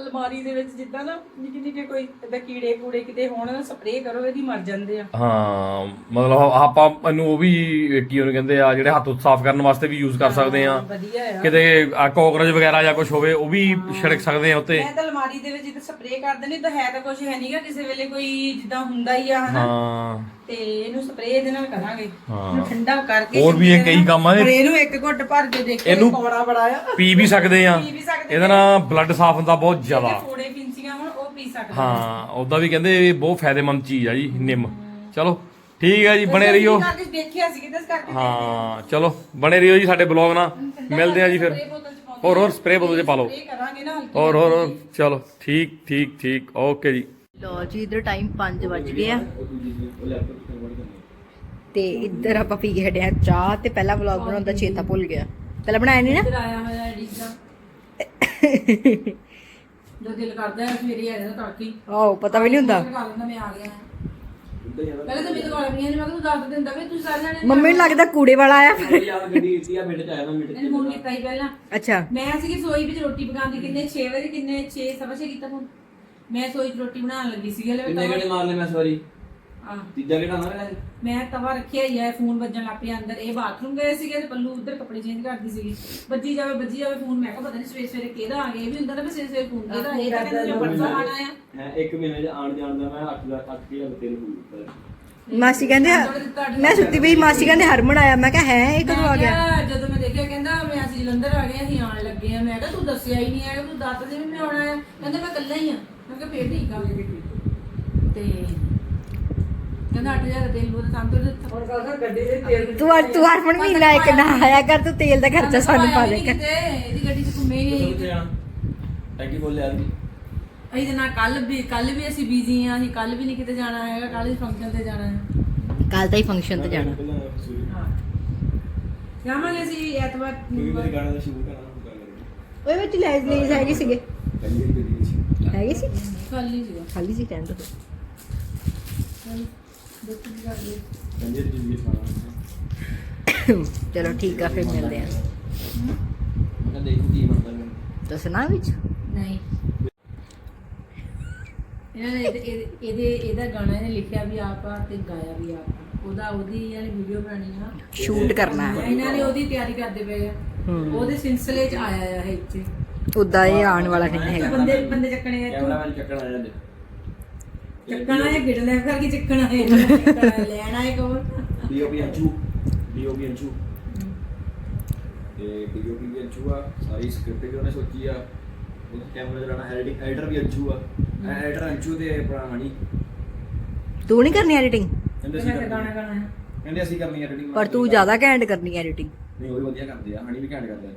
ਅਲਮਾਰੀ ਦੇ ਵਿੱਚ ਜਿੱਦਾਂ ਨਾ ਨਿੱਕੇ ਨਿੱਕੇ ਕੋਈ ਇਦਾਂ ਕੀੜੇ ਕੂੜੇ ਕਿਤੇ ਹੋਣ ਸਪਰੇਅ ਕਰੋ ਇਹਦੀ ਮਰ ਜਾਂਦੇ ਆ। ਹਾਂ ਮਤਲਬ ਆਪਾਂ ਇਹਨੂੰ ਉਹ ਵੀ ਕੀ ਉਹਨੂੰ ਕਹਿੰਦੇ ਆ ਜਿਹੜੇ ਹੱਥ ਹੁੱਥ ਸਾਫ਼ ਕਰਨ ਵਾਸਤੇ ਵੀ ਯੂਜ਼ ਕਰ ਸਕਦੇ ਆ। ਵਧੀਆ ਆ। ਕਿਤੇ ਕੋਕਰੋਚ ਵਗੈਰਾ ਜਾਂ ਕੁਝ ਹੋਵੇ ਉਹ ਵੀ ਛਿੜਕ ਸਕਦੇ ਆ ਉੱਤੇ। ਮੈਂ ਤਾਂ ਅਲਮਾਰੀ ਦੇ ਵਿੱਚ ਜਿੱਦਾਂ ਸਪਰੇਅ ਕਰ ਦਿੰਦੀ ਤਾਂ ਹੈ ਤਾਂ ਕੁਝ ਹੈ ਨਹੀਂਗਾ ਕਿਸੇ ਵੇਲੇ ਕੋਈ ਜਿੱਦਾਂ ਹੁੰਦਾ ਹੀ ਆ ਹਨਾ। ਹਾਂ। ਤੇ ਇਹਨੂੰ ਸਪਰੇਅ ਦੇ ਨਾਲ ਕਰਾਂਗੇ। ਹਾਂ। ਇਹਨੂੰ ਠੰਡਾ ਕਰਕੇ ਹੋਰ ਵੀ ਇਹ ਕਈ ਕੰਮ ਆ ਪਰ ਇਹ ਇਹਨੂੰ ਇੱਕ ਘੁੱਟ ਭਰ ਕੇ ਦੇਖੋ ਇਹਨੂੰ- ਕੌੜਾ ਬੜਾ ਆ। ਪੀ ਵੀ ਸਕਦੇ ਆ। ਪੀ ਵੀ ਸਕਦੇ ਇਹਦੇ ਨਾਲ ਬਲੱਡ ਸਾਫ਼ ਹੁੰਦਾ ਬਹੁਤ ਜ਼ਿਆਦਾ। ਫੋੜੇ ਫਿੰਸੀਆਂ ਹੁਣ ਉਹ ਪੀ ਸਕਦੇ ਹਾਂ ਉਦਾਂ ਵੀ ਕਹਿੰਦੇ ਇਹ ਬਹੁਤ ਫਾਇਦੇਮੰਦ ਚੀਜ਼ ਆ ਜੀ ਨਿੰਮ। ਚਲੋ ਠੀਕ ਹੈ ਜੀ ਬਣੇ ਰਹੀਓ। ਕਰਕੇ ਦੇਖਿਆ ਸੀ ਕਿਤੇ ਕਰਕੇ ਹਾਂ ਚਲੋ ਬਣੇ ਰਹੀਓ ਜੀ ਸਾਡੇ ਬਲੌਗ ਨਾਲ। ਮਿਲਦੇ ਆ ਜੀ ਫਿਰ। ਬੋਤਲ 'ਚ ਪਾਉਂਦੇ ਹੋਰ ਹੋਰ ਸਪਰੇ ਬੋਤਲ 'ਚ ਪਾ ਲਓ। ਸਪਰੇਅ ਕਰਾਂਗੇ ਨਾ ਹਲਕੀ ਹੋਰ ਹੋਰ ਹੋਰ, ਚਲੋ ਠੀਕ ਠੀਕ ਠੀਕ ਓਕੇ ਜੀ। ਲੋ ਜੀ ਇਧਰ ਟਾਈਮ 5 ਵੱਜ ਗਏ ਆ ਤੇ ਇੱਧਰ ਆਪਾਂ ਪੀ ਕੇ ਹਟਿਆ ਚਾਹ ਤੇ ਪਹਿਲਾ ਵਲੌਗ ਬਣਾਉਣ ਦਾ ਚੇਤਾ ਭੁੱਲ ਗਿਆ। ਪਹਿਲਾਂ ਬਣਾਇਆ ਨਹੀਂ ਨਾ? ਇੱਧਰ ਆਇਆ ਹੋਇਆ ਹੈ ਡੀਜਾ ਜੋ ਦਿਲ ਕਰਦਾ ਹੈ ਸਵੇਰੇ ਆ ਜਾਂਦਾ ਤੜਕੀ ਆਹ ਪਤਾ ਵੀ ਨਹੀਂ ਹੁੰਦਾ। ਕਰ ਲੈਂਦਾ ਮੈਂ ਆ ਗਿਆ। ਪਹਿਲੇ ਤਾਂ ਮੇਰੇ ਕੋਲ ਆਈਆਂ ਨੇ ਮੈਂ ਕਿਹਾ ਤੂੰ ਦੱਸ ਦਿੰਦਾ ਵੀ ਤੁਸੀਂ ਸਾਰਿਆਂ ਨੇ ਮੰਮੀ ਨੂੰ ਲੱਗਦਾ ਕੂੜੇ ਵਾਲਾ ਆਇਆ ਯਾਰ ਗੱਡੀ ਦਿੱਤੀ ਆ ਮਿੰਟ ਚ ਆਇਆ ਮੈਂ ਮਿੰਟ ਇਹਨੇ ਫੋਨ ਕੀਤਾ ਹੀ ਪਹਿਲਾਂ। ਅੱਛਾ। ਮੈਂ ਸੀਗੀ ਸੋਈ ਵਿੱਚ ਰੋਟੀ ਪਕਾਉਂਦੀ ਕਿੰਨੇ 6 ਵਜੇ ਕਿੰਨੇ 6 ਸਵਾ ਛੇ ਕੀਤਾ ਫੋਨ ਮੈਂ ਸੋਈ 'ਚ ਰੋਟੀ ਬਣਾਉਣ ਲੱਗੀ ਸੀਗੀ ਹਲੇ ਕਿੰਨੇ ਮੈਂ ਘੰਟੇ ਮਾਰ ਲਏ ਮੈਂ ਸਵਾਰੀ? ਆਹ, ਤੀਜਾ ਘੰਟਾ ਨਾ ਮੇਰਾ ਮੈਂ ਤਵਾ ਰੱਖਿਆ ਹੀ ਹੈ ਫੋਨ ਵੱਜਣ ਲੱਗ ਪਿਆ ਅੰਦਰ। ਇਹ ਬਾਥਰੂਮ ਗਏ ਸੀਗੇ ਤੇ ਪੱਲੂ ਉੱਧਰ ਕੱਪੜੇ ਚੇਂਜ ਕਰਦੀ ਸੀਗੀ। ਵੱਜੀ ਜਾਵੇ ਵੱਜੀ ਜਾਵੇ ਫੋਨ ਮੈਂ ਕਿਹਾ ਪਤਾ ਨਹੀਂ ਸਵੇਰੇ ਸਵੇਰੇ ਕਿਹਦਾ ਆ ਗਿਆ ਇਹ ਵੀ ਹੁੰਦਾ ਨਾ ਸਵੇਰੇ ਸਵੇਰੇ ਫੋਨ ਕਿਹਦਾ ਇਹ ਤਾਂ ਕਹਿੰਦੇ ਜੋ ਪਰਸੋਂ ਆਣਾ ਆ। ਹੈ ਇੱਕ ਮਹੀਨੇ ਚ ਆਣ ਜਾਣ ਦਾ ਮੈਂ 8 ਲੱਖ 8000 ਤੇਲ ਹੋਊ ਮਾਸੀ ਕਹਿੰਦੇ ਮੈਂ ਸੁੱਤੀ ਪਈ ਮਾਸੀ ਕਹਿੰਦੇ ਹਰਮਨ ਆਇਆ ਮੈਂ ਕਿਹਾ ਹੈ ਇਹ ਕਦੋਂ ਆ ਗਿਆ? ਮੈਂ ਜਦੋਂ ਮੈਂ ਦੇਖਿਆ ਕਹਿੰਦਾ ਮੈਂ ਅਸੀਂ ਜਲੰਧਰ ਆ ਗਏ ਅਸੀਂ ਆਣ ਲੱਗੇ ਆ। ਮੈਂ ਕਿਹਾ ਤੂੰ ਦੱਸਿਆ ਹੀ ਨਹੀਂ ਹੈਗਾ ਤੂੰ ਦੱਸ ਦੇ ਵੀ ਮੈਂ ਆਉਣਾ ਆ। ਕਹਿੰਦਾ ਮੈਂ ਇਕੱਲਾ ਹੀ ਆ। ਮੈਂ ਕਿਹਾ ਫੇਰ ਠੀਕ ਆ। ਤੇ ਕਹਿੰਦਾ 8000 ਦਾ ਤੇਲ ਬੋਲ ਤਾਂ ਤੋਂ ਹੁਣ ਕੱਲ ਗੱਡੀ ਦੇ ਤੇਲ ਤੂੰ ਅੱਜ ਤੂੰ ਹਰਮਨ ਮਹੀਨਾ ਇੱਕ ਨਾ ਆਇਆ ਕਰ ਤੂੰ ਤੇਲ ਦਾ ਖਰਚਾ ਸਾਨੂੰ ਪਾ ਦੇ ਕਰ। ਇਹਦੀ ਗੱਡੀ 'ਚ ਘੁੰਮੇ ਹੀ ਨਹੀਂ ਟੈਂਕੀ ਬੋਲੇ ਆਦਮੀ ਅਸੀਂ ਤੇ ਨਾ ਕੱਲ ਵੀ ਕੱਲ ਵੀ ਅਸੀਂ ਬੀਜ਼ੀ ਆ ਅਸੀਂ ਕੱਲ ਵੀ ਨਹੀਂ ਕਿਤੇ ਜਾਣਾ ਹੈਗਾ ਕੱਲ ਹੀ ਫੰਕਸ਼ਨ ਤੇ ਜਾਣਾ ਹੈ। ਕੱਲ ਤਾਂ ਹੀ ਫੰਕਸ਼ਨ ਤੇ ਜਾਣਾ। ਹਾਂ। ਜਾਵਾਂਗੇ ਅਸੀਂ ਐਤਵਾਰ ਮੇਰੇ ਗਾਣੇ ਦਾ ਸ਼ੁਰੂ ਕਰਨਾ ਉਹਦੇ ਵਿੱਚ ਲੈਜ਼ ਲੈਜ਼ ਹੈਗੇ ਸੀਗੇ। ਹੈਗੇ ਸੀ? ਹੀ ਸੀਗਾ। ਖਾਲੀ ਸੀ ਟਾਈਮ ਤੋਂ ਦੀ ਚਲੋ ਠੀਕ ਆ ਫਿਰ ਮਿਲਦੇ ਆ। ਮੈਂ ਕਿਹਾ ਦੇਖੂ ਕੀ ਬਣਦਾ ਮੈਨੂੰ ਦੱਸਣਾ ਵਿੱਚ? ਨਹੀਂ। ਇਹਨਾਂ ਨੇ ਇਹਦੇ- ਇਹਦੇ ਗਾਣਾ ਇਹਨੇ ਲਿਖਿਆ ਵੀ ਆਪ ਆ ਤੇ ਗਾਇਆ ਵੀ ਆਪ ਆ। ਉਹਦਾ ਉਹਦੀ ਯਾਨੀ ਵੀਡੀਓ ਬਣਾਣੀ ਆ। ਸ਼ੂਟ ਕਰਨਾ ਹੈ। ਇਹਨਾਂ ਨੇ ਉਹਦੀ ਤਿਆਰੀ ਕਰਦੇ ਪਏ ਆ। ਹੂੰ। ਉਹਦੇ ਸਿਲਸਿਲੇ 'ਚ ਆਇਆ ਆ ਇਹ ਇੱਥੇ। ਉਦਾਂ ਇਹ ਆਉਣ ਵਾਲਾ ਨਹੀਂ ਹੈਗਾ। ਬੰਦੇ ਬੰਦੇ ਚੱਕਣੇ ਆ ਇੱਥੋਂ। ਕੈਮਰਾਮੈਨ ਚੱਕਣ ਆ ਜਾਂਦੇ ਚੱਕਣਾ ਹੈ ਗਿੜ ਲੈ ਕਰਕੇ ਚੱਕਣਾ ਹੈ। ਲੈਣਾ ਹੈ ਕੋਲ ਡੀਓਪੀ ਅੰਚੂ ਡੀਓਪੀ ਅੰਚੂ ਤੇ ਡੀਓਪੀ ਵੀ ਅੰਚੂ ਆ ਸਾਰੀ ਸਕ੍ਰਿਪਟ ਵੀ ਉਹਨੇ ਸੋਚੀ ਆ? ਉਹ ਕੈਮਰਾ ਚਲਾਣਾ ਐਡੀਟਿੰਗ ਐਡੀਟਰ ਵੀ ਅੰਚੂ ਆ। ਐਡੀਟਰ ਅੰਚੂ ਤੇ ਆਪਣਾ ਹਣੀ ਤੂੰ ਨਹੀਂ ਕਰਨੀ ਐਡੀਟਿੰਗ ਕਹਿੰਦੇ ਅਸੀਂ ਗਾਣਾ ਗਾਣਾ ਹੈ। ਕਹਿੰਦੇ ਅਸੀਂ ਕਰਨੀ ਐਡੀਟਿੰਗ ਪਰ ਤੂੰ ਜ਼ਿਆਦਾ ਘੈਂਟ ਕਰਨੀ ਐਡੀਟਿੰਗ ਨਹੀਂ ਉਹ ਵੀ ਵਧੀਆ ਕਰਦੇ ਆ। ਹਣੀ ਵੀ ਘੈਂਟ ਕਰਦਾ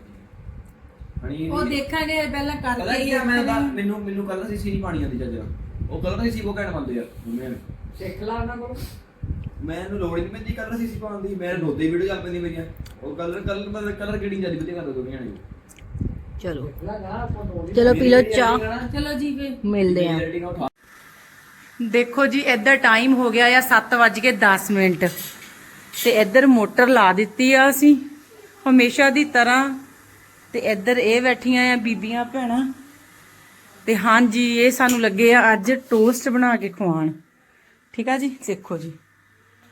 ਹਣੀ ਉਹ ਦੇਖਾਂਗੇ ਪਹਿਲਾਂ ਪਤਾ ਕਰਕੇ ਕੀ ਆ ਮੈਂ ਮੈਨੂੰ ਮੈਨੂੰ ਕੱਲ ਸੀ ਸੀ ਪਾਣੀ ਆਉਂਦੀ ਚੱਜ ਨਾਲ। ਉਹ ਕਲਰ ਨਹੀਂ ਸੀ ਉਹ ਘੈਂਟ ਬੰਦੇ ਆ। ਨੇ ਸਿੱਖ ਲਾ ਉਹਨਾਂ ਕੋਲ। ਮੈਨੂੰ ਲੋੜ ਹੀ ਨਹੀਂ ਪੈਂਦੀ ਕਲਰ ਸੀ ਸੀ ਪਾਉਣ ਦੀ। ਮੈਂ ਨੋਤੇ ਵੀਡੀਓ ਚੱਲ ਪੈਂਦੀ ਮੇਰੀਆਂ। ਉਹ ਕਲਰ ਕਲਰ ਮਤਲਬ ਕਲਰ ਕਿਹੜੀ ਜ਼ਿਆਦਾ ਵਧੀਆ ਕਰਦਾ ਦੁਨੀਆ ਨੇ ਚਲੋ। ਚਲੋ ਪੀ ਲਓ ਚਾਹ। ਚਲੋ ਜੀ ਫੇ ਮਿਲਦੇ ਆ। ਦੇਖੋ ਜੀ ਇੱਧਰ ਟਾਈਮ ਹੋ ਗਿਆ ਆ 7:10 ਮਿੰਟ। ਤੇ ਇੱਧਰ ਮੋਟਰ ਲਾ ਦਿੱਤੀ ਆ ਅਸੀਂ। ਹਮੇਸ਼ਾ ਦੀ ਤਰ੍ਹਾਂ। ਤੇ ਇੱਧਰ ਇਹ ਬੈਠੀਆਂ ਆ ਬੀਬੀਆਂ ਭੈਣਾਂ। ਤੇ ਹਾਂਜੀ ਇਹ ਸਾਨੂੰ ਲੱਗੇ ਆ ਅੱਜ ਟੋਸਟ ਬਣਾ ਕੇ ਖਵਾਉਣ। ਠੀਕ ਆ ਜੀ? ਦੇਖੋ ਜੀ।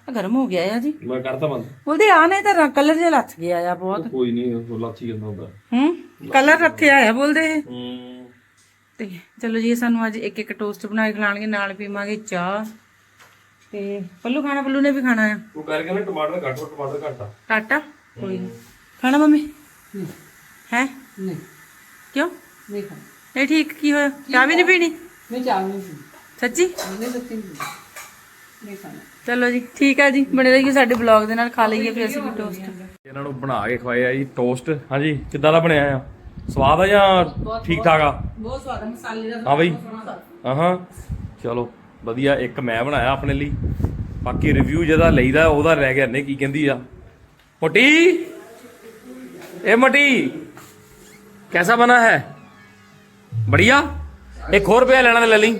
ਆ ਗਰਮ ਹੋ ਗਿਆ ਆ ਜੀ। ਮੈਂ ਕਰਤਾ ਬੰਦ। ਬੋਲਦੇ ਆ ਨਾ ਤਾਂ ਕਲਰ ਜਿਹਾ ਲੱਥ ਗਿਆ ਆ ਬਹੁਤ। ਕੋਈ ਨਹੀਂ ਉਹ ਲਾਚੀ ਜਾਂਦਾ ਹੁੰਦਾ। ਹੂੰ? ਕਲਰ ਰੱਥਿਆ ਆ ਬੋਲਦੇ ਇਹ। ਹੂੰ। ਤੇ ਚਲੋ ਜੀ ਇਹ ਸਾਨੂੰ ਅੱਜ ਇੱਕ ਇੱਕ ਟੋਸਟ ਬਣਾ ਕੇ ਖਿਲਾਣਗੇ ਨਾਲ ਪੀਵਾਂਗੇ ਚਾਹ। ਤੇ ਪੱਲੂ ਖਾਣਾ ਪੱਲੂ ਨੇ ਵੀ ਖਾਣਾ ਆ? ਤੂੰ ਕਰਕੇ ਨਾ ਟਮਾਟਰ ਘੱਟ ਟਮਾਟਰ ਘੱਟਾ ਟਾਟਾ ਕੋਈ। ਖਾਣਾ ਮੰਮੀ? ਹੈ? ਨਹੀਂ। ਕਿਉਂ? ਨਹੀਂ ਖਾ ਨਹੀਂ ਠੀਕ ਕੀ ਹੋਇਆ? ਚਾਹ ਵੀ ਨਹੀਂ ਪੀਣੀ? ਨਹੀਂ ਚਾਹ ਨਹੀਂ ਪੀਣੀ। ਸੱਚੀ? ਨਹੀਂ ਸੱਚੀ ਨਹੀਂ। ਨਹੀਂ ਚਲੋ ਜੀ ਠੀਕ ਹੈ ਜੀ ਬਣੇ ਰਹੀਓ ਸਾਡੇ ਬਲੌਗ ਦੇ ਨਾਲ ਖਾ ਲਈਏ ਫਿਰ ਅਸੀਂ ਵੀ ਟੋਸਟ ਇਹਨਾਂ ਨੂੰ ਬਣਾ ਕੇ ਖਵਾਇਆ ਜੀ ਟੋਸਟ ਹਾਂਜੀ ਕਿੱਦਾਂ ਦਾ ਬਣਿਆ ਆ? ਸਵਾਦ ਆ ਜਾਂ ਠੀਕ ਠਾਕ ਆ? ਬਹੁਤ ਸਵਾਦ ਆ ਮਸਾਲੇ ਦਾ ਹਾਂ ਬਈ। ਹਾਂ ਚਲੋ ਵਧੀਆ ਇੱਕ ਮੈਂ ਬਣਾਇਆ ਆਪਣੇ ਲਈ। ਬਾਕੀ ਰਿਵਿਊ ਜਿਹਦਾ ਲਈਦਾ ਉਹਦਾ ਰਹਿ ਗਿਆ ਨੇ ਕੀ ਕਹਿੰਦੀ ਆ? ਮਟੀ? ਇਹ ਮਟੀ ਕੈਸਾ ਬਣਾ ਹੈ? ਬੜੀਆ। ਇੱਕ ਹੋਰ ਲੈਣਾ ਤੇ ਲੈ ਲਈ।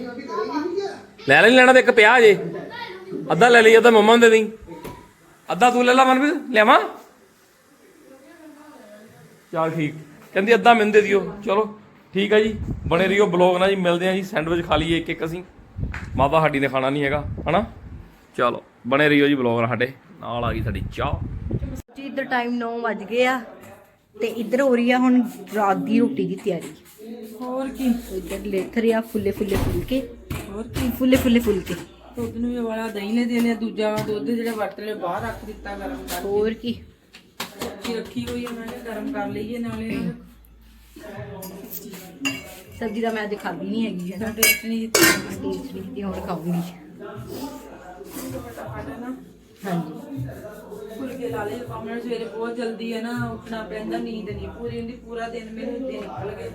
ਲੈ ਲੈ ਲੈਣਾ ਤੇ ਇੱਕ ਪਿਆ ਜੇ। ਅੱਧਾ ਲੈ ਲਈ, ਅੱਧਾ ਮੰਮਾ ਨੂੰ ਦੇ ਦੇਈ। ਅੱਧਾ ਤੂੰ ਲੈ ਲਾ ਮਨਪ੍ਰੀਤ, ਲਿਆਵਾਂ? ਚਲ ਠੀਕ। ਕਹਿੰਦੀ ਅੱਧਾ ਮੈਨੂੰ ਦੇ ਦਿਓ। ਚਲੋ, ਠੀਕ ਆ ਜੀ। ਬਣੇ ਰਹੀਓ ਬਲੌਗ ਨਾਲ ਜੀ, ਮਿਲਦੇ ਆ ਜੀ। ਸੈਂਡਵਿਚ ਖਾ ਲਈਏ ਇੱਕ ਇੱਕ ਅਸੀਂ। ਮਾਵਾ ਸਾਡੀ ਨੇ ਖਾਣਾ ਨਹੀਂ ਹੈਗਾ, ਹਨਾ? ਚਲੋ, ਬਣੇ ਰਹੀਓ ਜੀ ਬਲੌਗ ਨਾਲ ਸਾਡੇ। ਨਾਲ ਆ ਗਈ ਸਾਡੀ ਚਾਹ। ਜੀ, ਇਧਰ ਟਾਈਮ 9 ਵਜ ਗਏ ਆ ਤੇ ਇਧਰ ਹੋ ਰਹੀ ਆ ਹੁਣ ਰਾਤ ਦੀ ਰੋਟੀ ਦੀ ਤਿਆਰੀ। ਹੋਰ ਕੀ? ਇੱਧਰ ਲੇਥ ਰਿਆ ਫੁੱਲੇ ਫੁੱਲੇ ਫੁਲਕੇ। ਹੋਰ ਕੀ? ਫੁੱਲੇ ਫੁੱਲੇ ਫੁਲਕੇ। ਦੁੱਧ ਨੂੰ ਵੀ ਵਾਲਾ ਦਹੀਂ ਲੈ ਦੇ ਲਿਆ ਦੂਜਾ ਦੁੱਧ ਜਿਹੜਾ ਵਰਤ ਲਿਆ ਬਾਹਰ ਰੱਖ ਦਿੱਤਾ ਗਰਮ ਕਰਕੇ। ਹੋਰ ਕੀ? ਸਬਜ਼ੀ ਰੱਖੀ ਹੋਈ ਹੈ ਮੈਂ ਕਿਹਾ ਗਰਮ ਕਰ ਲਈਏ ਨਾਲੇ। ਸਬਜ਼ੀ ਦਾ ਮੈਂ ਅੱਜ ਖਾਧੀ ਨਹੀਂ ਹੈਗੀ ਹੈ ਨਾ। ਟੇਸਟ ਨਹੀਂ ਟੇਸਟ ਨਹੀਂ ਦੀ ਹੁਣ ਖਾਊਂਗੀ। ਹਾਂਜੀ। ਫੁਲਕੇ ਲਾ ਲਏ ਕੰਮ ਸਵੇਰੇ ਬਹੁਤ ਜਲਦੀ ਹੈ ਨਾ ਉੱਠਣਾ ਪੈਂਦਾ ਨੀਂਦ ਨਹੀਂ ਪੂਰੀ ਹੁੰਦੀ ਪੂਰਾ ਦਿਨ ਮੇਰੇ ਹੁੰਦੇ ਨਿਕਲ ਗਏ।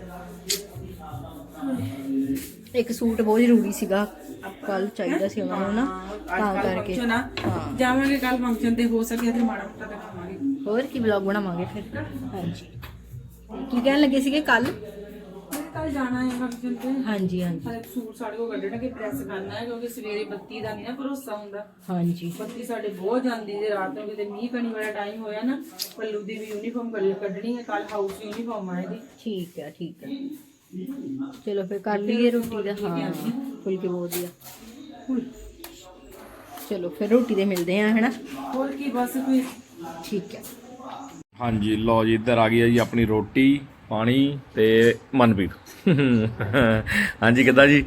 ਇੱਕ ਸੂਟ ਬਹੁਤ ਜ਼ਰੂਰੀ ਸੀਗਾ ਕੱਲ ਚਾਹੀਦਾ ਸੀ ਉਹਨਾਂ ਨੂੰ ਨਾ ਤਾਂ ਕਰਕੇ। ਜਾਵਾਂਗੇ ਕੱਲ ਫੰਕਸ਼ਨ ਤੇ ਹੋ ਸਕਿਆ ਤੇ ਮਾੜਾ ਮੋਟਾ ਦਿਖਾਵਾਂਗੇ। ਹੋਰ ਕੀ ਵਲੌਗ ਬਣਾਵਾਂਗੇ ਫਿਰ? ਹਾਂਜੀ। ਕੀ ਕਹਿਣ ਲੱਗੇ ਸੀਗੇ ਕੱਲ? ਕੱਲ ਜਾਣਾ ਹੈ ਫੰਕਸ਼ਨ ਤੇ। ਹਾਂਜੀ ਹਾਂਜੀ। ਹਾਲੇ ਸੂਟ ਸਾਡੇ ਕੋਲ ਕੱਢਣਾ ਕਿ ਪ੍ਰੈਸ ਕਰਨਾ ਹੈ ਕਿਉਂਕਿ ਸਵੇਰੇ ਬੱਤੀ ਦਾ ਨਹੀਂ ਨਾ ਭਰੋਸਾ ਹੁੰਦਾ। ਹਾਂਜੀ। ਬੱਤੀ ਸਾਡੇ ਬਹੁਤ ਜਾਂਦੀ ਜੇ ਰਾਤ ਨੂੰ ਕਿਤੇ ਮੀਂਹ ਕਣੀ ਵਾਲਾ ਟਾਈਮ ਹੋਇਆ ਨਾ ਪੱਲੂ ਦੀ ਵੀ ਯੂਨੀਫਾਰਮ ਕੱਢਣੀ ਹੈ ਕੱਲ ਹਾਊਸ ਯੂਨੀਫਾਰਮ ਆ ਇਹਦੀ ਠੀਕ ਹੈ ਠੀਕ ਹੈ। ਚਲੋ ਫਿਰ ਕਰ ਲਈਏ ਰੋਟੀ ਦਾ ਹਾਂ ਫੁਲਕੇ ਬਹੁਤ ਵਧੀਆ। ਚਲੋ ਫਿਰ ਰੋਟੀ ਦੇ ਮਿਲਦੇ ਆ ਹੈਨਾ? ਹੋਰ ਕੀ ਬਸ ਕੋਈ। ਠੀਕ ਹੈ। ਹਾਂਜੀ ਲਓ ਜੀ ਇੱਧਰ ਆ ਗਈ ਹੈ ਜੀ ਆਪਣੀ ਰੋਟੀ ਪਾਣੀ ਤੇ ਮਨਪੀਤ ਹਾਂਜੀ ਕਿੱਦਾਂ ਜੀ?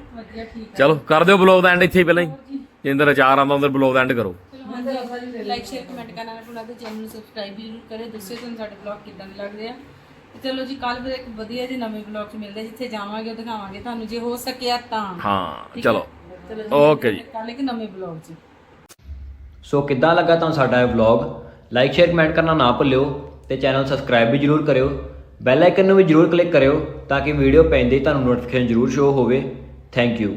ਚਲੋ ਕਰ ਦਿਓ ਬਲੌਗ ਦਾ ਐਂਡ ਇੱਥੇ ਹੀ ਪਹਿਲਾਂ ਹੀ। ਜਿੰਦਰ ਅਚਾਰ ਆਉਂਦਾ ਉਧਰ ਬਲੌਗ ਦਾ ਐਂਡ ਕਰੋ। ਲਾਈਕ ਸ਼ੇਅਰ ਕਮੈਂਟ ਕਰਨਾ ਨਾ ਭੁੱਲਣਾ ਤੇ ਚੈਨਲ ਨੂੰ ਸਬਸਕ੍ਰਾਈਬ ਵੀ ਜ਼ਰੂਰ ਕਰੇ ਦੱਸਿਓ ਤੁਹਾਨੂੰ ਸਾਡੇ ਬਲੌਗ ਕਿੱਦਾਂ ਦੇ ਲੱਗਦੇ ਆ। ਤੇ ਚਲੋ ਜੀ ਕੱਲ ਫਿਰ ਇੱਕ ਵਧੀਆ ਜਿਹੇ ਨਵੇਂ ਬਲੌਗ 'ਚ ਮਿਲਦੇ ਜਿੱਥੇ ਜਾਵਾਂਗੇ ਉਹ ਦਿਖਾਵਾਂਗੇ ਤੁਹਾਨੂੰ ਜੇ ਹੋ ਸਕਿਆ ਤਾਂ। ਹਾਂ ਚਲੋ। ਚਲੋ ਜੀ ਓਕੇ ਜੀ। ਕੱਲ ਇੱਕ ਨਵੇਂ ਬਲੌਗ 'ਚ। ਸੋ ਕਿੱਦਾਂ ਲੱਗਾ ਤੁਹਾਨੂੰ ਸਾਡਾ ਇਹ ਵਲੌਗ ਲਾਈਕ ਸ਼ੇਅਰ ਕਮੈਂਟ ਕਰਨਾ ਨਾ ਭੁੱਲਿਓ ਤੇ ਚੈਨਲ ਸਬਸਕ੍ਰਾਈਬ ਵੀ ਜਰੂਰ ਕਰਿਓ। ਬੈਲ ਆਈਕਨ ਨੂੰ ਵੀ ਜਰੂਰ ਕਲਿੱਕ ਕਰਿਓ ਤਾਂ ਕਿ ਵੀਡੀਓ ਪੈਂਦੇ ਹੀ ਤੁਹਾਨੂੰ ਨੋਟੀਫਿਕੇਸ਼ਨ ਜਰੂਰ ਸ਼ੋ ਹੋਵੇ। Thank you